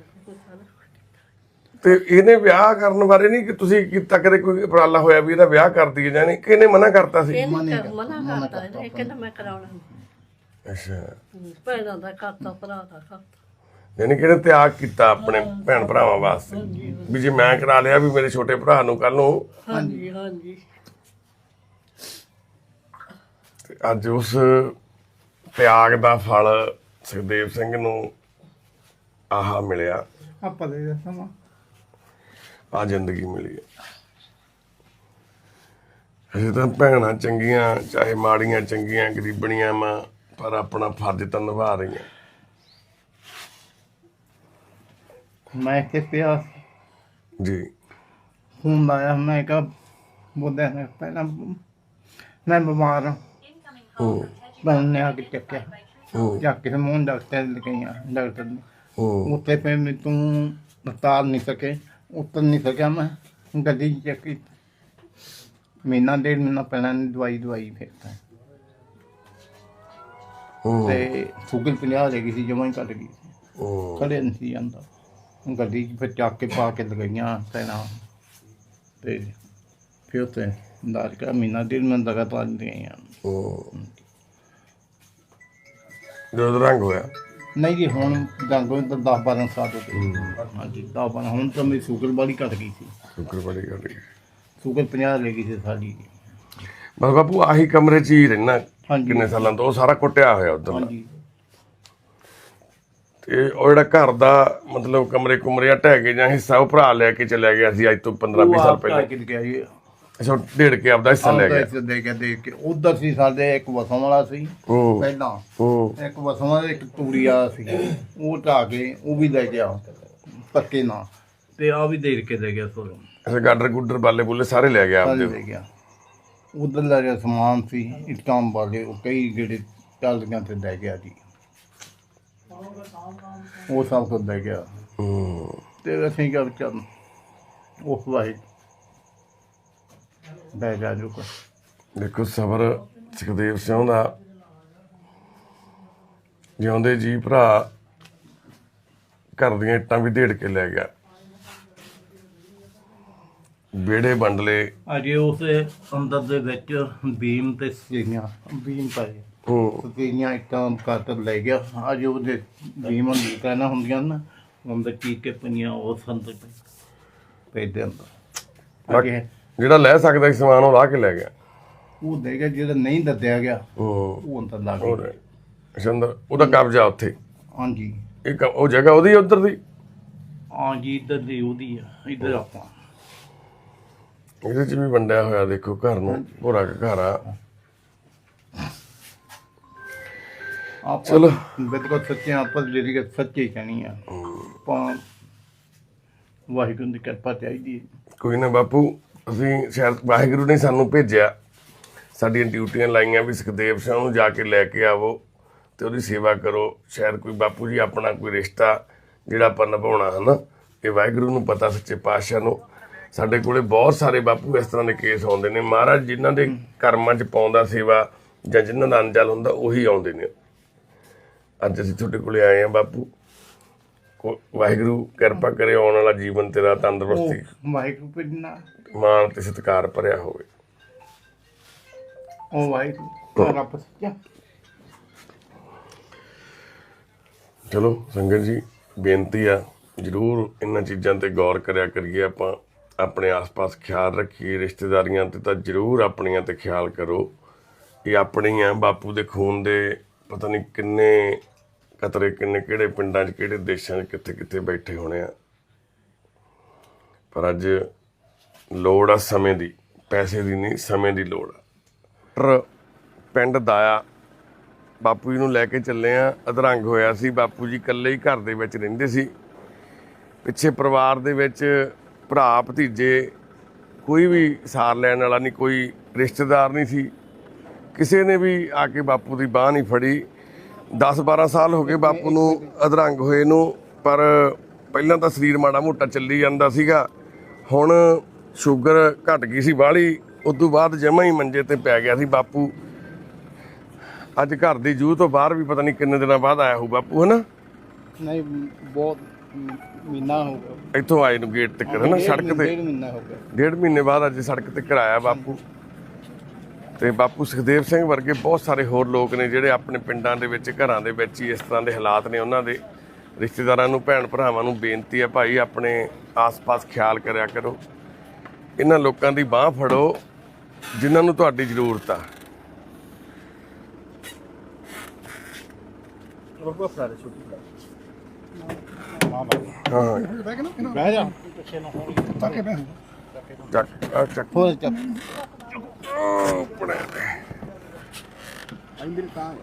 ਤੇ ਇਹਨੇ ਵਿਆਹ ਕਰਨ ਬਾਰੇ ਨਹੀਂ ਕਿ ਤੁਸੀਂ ਕੀਤਾ ਕਦੇ ਕੋਈ ਉਪਰਾਲਾ ਹੋਇਆ ਵੀ ਇਹਦਾ ਵਿਆਹ ਕਰ ਦਈਏ ਜਾਨੀ ਕਿ ਇਹਨੇ ਮਨਾ ਕਰਤਾ ਸੀ? ਇਹਨੇ ਕਰ- ਮਨਾ ਕਰਤਾ ਇਹਨੇ? ਇਹ ਕਹਿੰਦਾ ਮੈਂ ਕਰਾਉਣਾ ਨਹੀਂ। ਅੱਛਾ। ਭੈਣਾਂ ਦਾ ਕਰਤਾ ਭਰਾ ਦਾ ਕਰਤਾ ਯਾਨੀ ਕਿ ਇਹਨੇ ਤਿਆਗ ਕੀਤਾ ਆਪਣੇ ਭੈਣ ਭਰਾਵਾਂ ਵਾਸਤੇ। ਵੀ ਜੇ ਮੈਂ ਕਰਾ ਲਿਆ ਵੀ ਮੇਰੇ ਛੋਟੇ ਭਰਾ ਨੂੰ ਕੱਲ ਨੂੰ ਹਾਂਜੀ ਹਾਂਜੀ ਤੇ ਅੱਜ ਉਸ ਤਿਆਗ ਦਾ ਫਲ ਸੁਖਦੇਵ ਸਿੰਘ ਨੂੰ ਆਹ ਮਿਲਿਆ। ਆਪਾਂ ਦੇ ਦੱਸਾਂ ਆ ਜ਼ਿੰਦਗੀ ਮਿਲੀ ਹੈ। ਅਸੀਂ ਤਾਂ ਭੈਣਾਂ ਚੰਗੀਆਂ ਚਾਹੇ ਮਾੜੀਆਂ ਚੰਗੀਆਂ ਗਰੀਬਣੀਆਂ ਮਾਂ ਪਰ ਆਪਣਾ ਫਰਜ਼ ਤਾਂ ਨਿਭਾ ਰਹੀਆਂ। ਮੈਂ ਕਿ ਪਿਆ ਜੀ। ਫੋਨ ਆਇਆ ਮੈਂ ਕਿਹਾ ਬੋਲੇ ਨੇ ਪਹਿਲਾਂ ਮੈਂ ਬਿਮਾਰ ਹਾਂ। ਹੂੰ। ਮੈਂ ਨੇ ਆ ਕੇ ਚੱਕਿਆ? ਜਾ ਕੇ ਮੋਹਨ ਡਾਕਟਰ ਦੇ ਗਈਆਂ ਡਾਕਟਰ ਨੇ। ਉੱਥੇ ਪੇ ਮੈਂ ਤੂੰ ਉਤਾਰ ਨਹੀਂ ਸਕੇ ਉਤਰ ਨਹੀਂ ਸਕਿਆ ਮੈਂ। ਗੱਡੀ ਚੱਕੀ। ਮਹੀਨਾ ਡੇਢ ਮਹੀਨਾ ਪਹਿਲਾਂ ਨੇ ਦਵਾਈ ਦਵਾਈ ਫੇਰਤਾ ਹੂੰ ਤੇ ਸ਼ੂਗਰ 50 ਲੈ ਗਈ ਸੀ ਜਮਾਂ ਹੀ ਘਟ ਗਈ ਖੜੇ ਨਹੀਂ ਸੀ ਜਾਂਦਾ। ਗੱਡੀ 'ਚ ਫਿਰ ਚੱਕ ਕੇ ਪਾ ਕੇ ਲਗਾਈਆਂ ਪਹਿਲਾਂ ਤੇ ਫਿਰ ਤੇ ਕਾ ਮਹੀਨਾ ਡੇਢ ਮਹੀਨਾ ਲਗਾਤਾਰ ਦੀਆਂ ਹੂੰ ਜਦੋਂ ਰੰਗ ਹੋਇਆ? ਨਹੀਂ ਜੀ ਹੁਣ ਜੰਗੋਂ ਤਾਂ 10 12 ਸਾਲ ਹੋ ਗਏ। ਹਾਂਜੀ 10 12 ਹੁਣ ਤਾਂ ਮੇਰੀ ਸ਼ੂਗਰ ਬੜੀ ਘਟ ਗਈ ਸੀ। ਸ਼ੁਕਰ ਬੜੀ ਗੱਲ ਹੈ ਸ਼ੂਗਰ 50 ਲੈ ਗਈ ਸੀ ਸਾਡੀ। ਬਸ ਬਾਪੂ ਆਹੀ ਕਮਰੇ 'ਚ ਹੀ ਰਹਿਣਾ। ਹਾਂਜੀ। ਕਿੰਨੇ ਸਾਲਾਂ ਤੋਂ? ਉਹ ਸਾਰਾ ਕੁੱਟਿਆ ਹੋਇਆ ਉਧਰ ਹਾਂਜੀ। ਤੇ ਉਹ ਜਿਹੜਾ ਘਰ ਦਾ ਮਤਲਬ ਕਮਰੇ ਕੁਮਰੇ ਆ ਢਹਿ ਗਏ ਜਾਂ ਹਿੱਸਾ ਉਹ ਭਰਾ ਲੈ ਕੇ ਚਲਿਆ ਗਿਆ ਸੀ ਅੱਜ ਤੋਂ 15 20 ਸਾਲ ਪਹਿਲਾਂ। ਕਿ ਗਿਆ ਜੀ। ਅੱਛਾ ਉਹ ਢੇੜ ਕੇ ਆਪਦਾ ਹਿੱਸਾ ਲੈ ਗਿਆ। ਆਉਂਦਾ ਦੇ ਕੇ ਦੇ ਕੇ। ਉਧਰ ਸੀ ਸਾਡੇ ਇੱਕ ਵਸੋਂ ਵਾਲਾ ਸੀ ਪਹਿਲਾਂ। ਹੂੰ ਇੱਕ ਵਸੋਂ ਵਾਲਾ ਇੱਕ ਤੂੜੀ ਵਾਲਾ ਸੀ। ਉਹ ਢਾ ਕੇ ਉਹ ਵੀ ਲੈ ਗਿਆ ਪੱਕੇ ਨਾਲ। ਤੇ ਆ ਵੀ ਦੇ ਕੇ ਦੇ ਗਿਆ ਸੋਲੋ ਅੱਛਾ ਗਾਡਰ ਗੁੱਡਰ ਬਾਲੇ ਬੁੱਲੇ ਸਾਰੇ ਲੈ ਗਿਆ ਆਪਦੇ ਲੈ ਗਿਆ। ਉਧਰ ਲੈ ਗਿਆ ਸਮਾਨ ਸੀ ਇਟਾਂ ਵਾਲੇ ਉਹ ਕਈ ਜਿਹੜੇ ਚੱਲਦੀਆਂ ਤੇ ਲੈ ਗਿਆ ਜੀ। ਉਹ ਸਭ ਕੁਝ ਲੈ ਗਿਆ। ਹੂੰ। ਤੇ ਅਸੀਂ ਕਿਹਾ ਚੱਲ ਉਸ ਵਾਹਿ ਬੈ ਜਾ ਜੋ ਕੋ ਦੇਖੋ ਸਬਰ ਸੁਖਦੇਵ ਸਿੰਘ ਦਾ। ਜਿਉਂਦੇ ਜੀ ਭਰਾ ਘਰ ਦੀਆਂ ਇੱਟਾਂ ਵੀ ਢੇੜ ਕੇ ਲੈ ਗਿਆ। ਬੇੜੇ ਵੰਡਲੇ। ਅਜੇ ਉਸ ਅੰਦਰ ਦੇ ਵਿੱਚ ਬੀਮ ਤੇ ਸਕੀਆਂ ਬੀਮ ਪਾਏ ਹੂੰ। ਸਕੀਆਂ ਇੱਟਾਂ ਕੱਟ ਲੈ ਗਿਆ। ਅਜੇ ਉਹਦੇ ਬੀਮ ਹੁੰਦੀ ਕਹਿਣਾ ਹੁੰਦੀਆਂ ਨਾ ਅੰਦਰ ਕੀਕੇ ਪਈਆਂ ਉਹ ਸੰਦ ਪਏ ਪਏ ਦੇ ਅੰਦਰ। ਅਜੇ ਜਿਹੜਾ ਲੈ ਸਕਦਾ ਸੀ ਸਮਾਨ ਉਹ ਲਾ ਕੇ ਲੈ ਗਿਆ। ਉਹ ਦੇ ਗਿਆ ਜਿਹੜਾ ਨਹੀਂ ਦੱਦਿਆ ਗਿਆ ਹੂੰ ਉਹ ਅੰਦਰ ਹੋਰ ਗਿਆ। ਸ਼ੰਦਰ ਉਹਦਾ ਕਬਜ਼ਾ ਉੱਥੇ। ਹਾਂਜੀ। ਇਹ ਕ- ਉਹ ਜਗ੍ਹਾ ਉਹਦੀ ਉਧਰ ਦੀ? ਹਾਂਜੀ ਇੱਧਰ ਦੀ ਉਹਦੀ ਆ ਇੱਧਰ ਆਪਾਂ। ਇਹਦੇ ਚ ਵੀ ਵੰਡਿਆ ਹੋਇਆ ਦੇਖੋ ਘਰ ਨੂੰ ਪੂਰਾ ਘਰ ਆ। ਆਪਾਂ ਚਲੋ। ਬਿਲਕੁਲ ਸੱਚੇ ਆਪਸ ਜਿਹੜੀ ਕਿ ਸੱਚੇ ਕਹਿਣੀ ਆ ਆਪਾਂ ਵਾਹਿਗੁਰੂ ਦੀ ਕਿਰਪਾ ਚਾਹੀਦੀ ਹੈ ਕੋਈ ਨਾ ਬਾਪੂ ਅਸੀਂ ਸ਼ਾਇਦ ਵਾਹਿਗੁਰੂ ਨੇ ਸਾਨੂੰ ਭੇਜਿਆ। ਸਾਡੀਆਂ ਡਿਊਟੀਆਂ ਲਾਈਆਂ ਵੀ ਸੁਖਦੇਵ ਸਿੰਘ ਨੂੰ ਜਾ ਕੇ ਲੈ ਕੇ ਆਵੋ ਤੇ ਉਹਦੀ ਸੇਵਾ ਕਰੋ। ਸ਼ਾਇਦ ਕੋਈ ਬਾਪੂ ਜੀ ਆਪਣਾ ਕੋਈ ਰਿਸ਼ਤਾ ਜਿਹੜਾ ਆਪਾਂ ਨਿਭਾਉਣਾ ਹਨਾ ਇਹ ਵਾਹਿਗੁਰੂ ਨੂੰ ਪਤਾ ਸੱਚੇ ਪਾਤਸ਼ਾਹ ਨੂੰ। ਸਾਡੇ ਕੋਲੇ ਬਹੁਤ ਸਾਰੇ ਬਾਪੂ ਇਸ ਤਰ੍ਹਾਂ ਦੇ ਕੇਸ ਆਉਂਦੇ ਨੇ। ਮਹਾਰਾਜ ਜਿਨ੍ਹਾਂ ਦੇ ਕਰਮਾਂ 'ਚ ਪਾਉਂਦਾ ਸੇਵਾ ਜਾਂ ਜਿਨ੍ਹਾਂ ਦਾ ਅੰਜਲ ਹੁੰਦਾ ਉਹੀ ਆਉਂਦੇ ਨੇ। ਅੱਜ ਅਸੀਂ ਤੁਹਾਡੇ ਕੋਲੇ ਆਏ ਆ ਬਾਪੂ। ਵਾਹਿਗੁਰੂ ਕਿਰਪਾ ਕਰੇ ਆਉਣ ਵਾਲਾ ਜੀਵਨ ਤੇਰਾ ਤੰਦਰੁਸਤੀ ਵਾਹਿਗੁਰੂ ਪਿੰਨਾ ਮਾਣ ਤੇ ਸਤਿਕਾਰ ਭਰਿਆ ਹੋਵੇ। ਉਹ ਵਾਹਿਗੁਰੂ ਰੱਬ ਸੱਚਾ। ਚਲੋ ਸੰਗਤ ਜੀ ਬੇਨਤੀ ਆ ਜਰੂਰ ਇਹਨਾਂ ਚੀਜ਼ਾਂ ਤੇ ਗੌਰ ਕਰਿਆ ਕਰੀਏ ਆਪਾਂ। ਆਪਣੇ ਆਸ-ਪਾਸ ਖਿਆਲ ਰੱਖੀਏ ਰਿਸ਼ਤੇਦਾਰੀਆਂ ਤੇ ਤਾਂ ਜਰੂਰ ਆਪਣੀਆਂ ਤੇ ਖਿਆਲ ਕਰੋ। ਇਹ ਆਪਣੀਆਂ ਬਾਪੂ ਦੇ ਖੂਨ ਦੇ ਪਤਾ ਨਹੀਂ ਕਿੰਨੇ ਕਤਰੇ ਕਿੰਨੇ ਕਿਹੜੇ ਪਿੰਡਾਂ 'ਚ ਕਿਹੜੇ ਦੇਸ਼ਾਂ 'ਚ ਕਿੱਥੇ ਕਿੱਥੇ ਬੈਠੇ ਹੋਣੇ ਆ। ਪਰ ਅੱਜ ਲੋੜ ਆ ਸਮੇਂ ਦੀ ਪੈਸੇ ਦੀ ਨਹੀਂ ਸਮੇਂ ਦੀ ਲੋੜ ਆ। ਪਰ ਪਿੰਡ ਦਾਇਆ ਬਾਪੂ ਜੀ ਨੂੰ ਲੈ ਕੇ ਚੱਲੇ ਆ ਅਧਰੰਗ ਹੋਇਆ ਸੀ। ਬਾਪੂ ਜੀ ਇਕੱਲੇ ਹੀ ਘਰ ਦੇ ਵਿੱਚ ਰਹਿੰਦੇ ਸੀ। ਪਿੱਛੇ ਪਰਿਵਾਰ ਦੇ ਵਿੱਚ ਭਰਾ ਭਤੀਜੇ ਕੋਈ ਵੀ ਸਾਰ ਲੈਣ ਵਾਲਾ ਨਹੀਂ ਕੋਈ ਰਿਸ਼ਤੇਦਾਰ ਨਹੀਂ ਸੀ। ਕਿਸੇ ਨੇ ਵੀ ਆ ਕੇ ਬਾਪੂ ਦੀ ਬਾਹ ਨਹੀਂ ਫੜੀ। 10 12 ਸਾਲ ਹੋ ਗਏ ਬਾਪੂ ਨੂੰ ਅਧਰੰਗ ਹੋਏ ਨੂੰ ਪਰ ਪਹਿਲਾਂ ਤਾਂ ਸਰੀਰ ਮਾੜਾ ਮੋਟਾ ਚੱਲੀ ਜਾਂਦਾ ਸੀਗਾ। ਹੁਣ ਸ਼ੂਗਰ ਘਟ ਗਈ ਸੀ ਬਾਹਲੀ ਉਦੋਂ ਬਾਅਦ ਜਮਾ ਹੀ ਮੰਜੇ ਤੇ ਪੈ ਗਿਆ ਸੀ ਬਾਪੂ। ਅੱਜ ਘਰ ਦੀ ਜੂਹ ਤੋਂ ਬਾਹਰ ਵੀ ਪਤਾ ਨਹੀਂ ਕਿੰਨੇ ਦਿਨਾਂ ਬਾਅਦ ਆਇਆ ਹੋਊ ਬਾਪੂ ਹਨਾ? ਨਹੀਂ ਬਹੁਤ ਮਹੀਨਾ ਹੋ ਗਿਆ। ਇੱਥੋਂ ਆਏ ਨੂੰ ਗੇਟ ਤੱਕ ਹਨਾ? ਸੜਕ ਤੇ। ਡੇਢ ਮਹੀਨਾ ਹੋ ਗਿਆ। ਡੇਢ ਮਹੀਨੇ ਬਾਅਦ ਅੱਜ ਸੜਕ ਤੇ ਕਰਾਇਆ ਬਾਪੂ। ਤੇ ਬਾਪੂ ਸੁਖਦੇਵ ਸਿੰਘ ਵਰਗੇ ਬਹੁਤ ਸਾਰੇ ਹੋਰ ਲੋਕ ਨੇ ਜਿਹੜੇ ਆਪਣੇ ਪਿੰਡਾਂ ਦੇ ਵਿੱਚ ਘਰਾਂ ਦੇ ਵਿੱਚ ਹੀ ਇਸ ਤਰ੍ਹਾਂ ਦੇ ਹਾਲਾਤ ਨੇ ਉਹਨਾਂ ਦੇ। ਰਿਸ਼ਤੇਦਾਰਾਂ ਨੂੰ ਭੈਣ ਭਰਾਵਾਂ ਨੂੰ ਬੇਨਤੀ ਹੈ ਭਾਈ ਆਪਣੇ ਆਸ-ਪਾਸ ਖਿਆਲ ਕਰਿਆ ਕਰੋ। ਇਹਨਾਂ ਲੋਕਾਂ ਦੀ ਬਾਹ ਫੜੋ ਜਿਨ੍ਹਾਂ ਨੂੰ ਤੁਹਾਡੀ ਜ਼ਰੂਰਤ ਆ। ਹਾਂ ਬਹਿ ਕੇ ਨਾ ਇਹਨਾਂ ਬਹਿ ਜਾ। ਤਾਂ ਕੇ ਬਹਿ ਚੱਕ ਆ ਚੱਕ। ਹੋਰ ਚੱਲ ਆਪਣੇ ਅੰਦਰ ਤਾਂ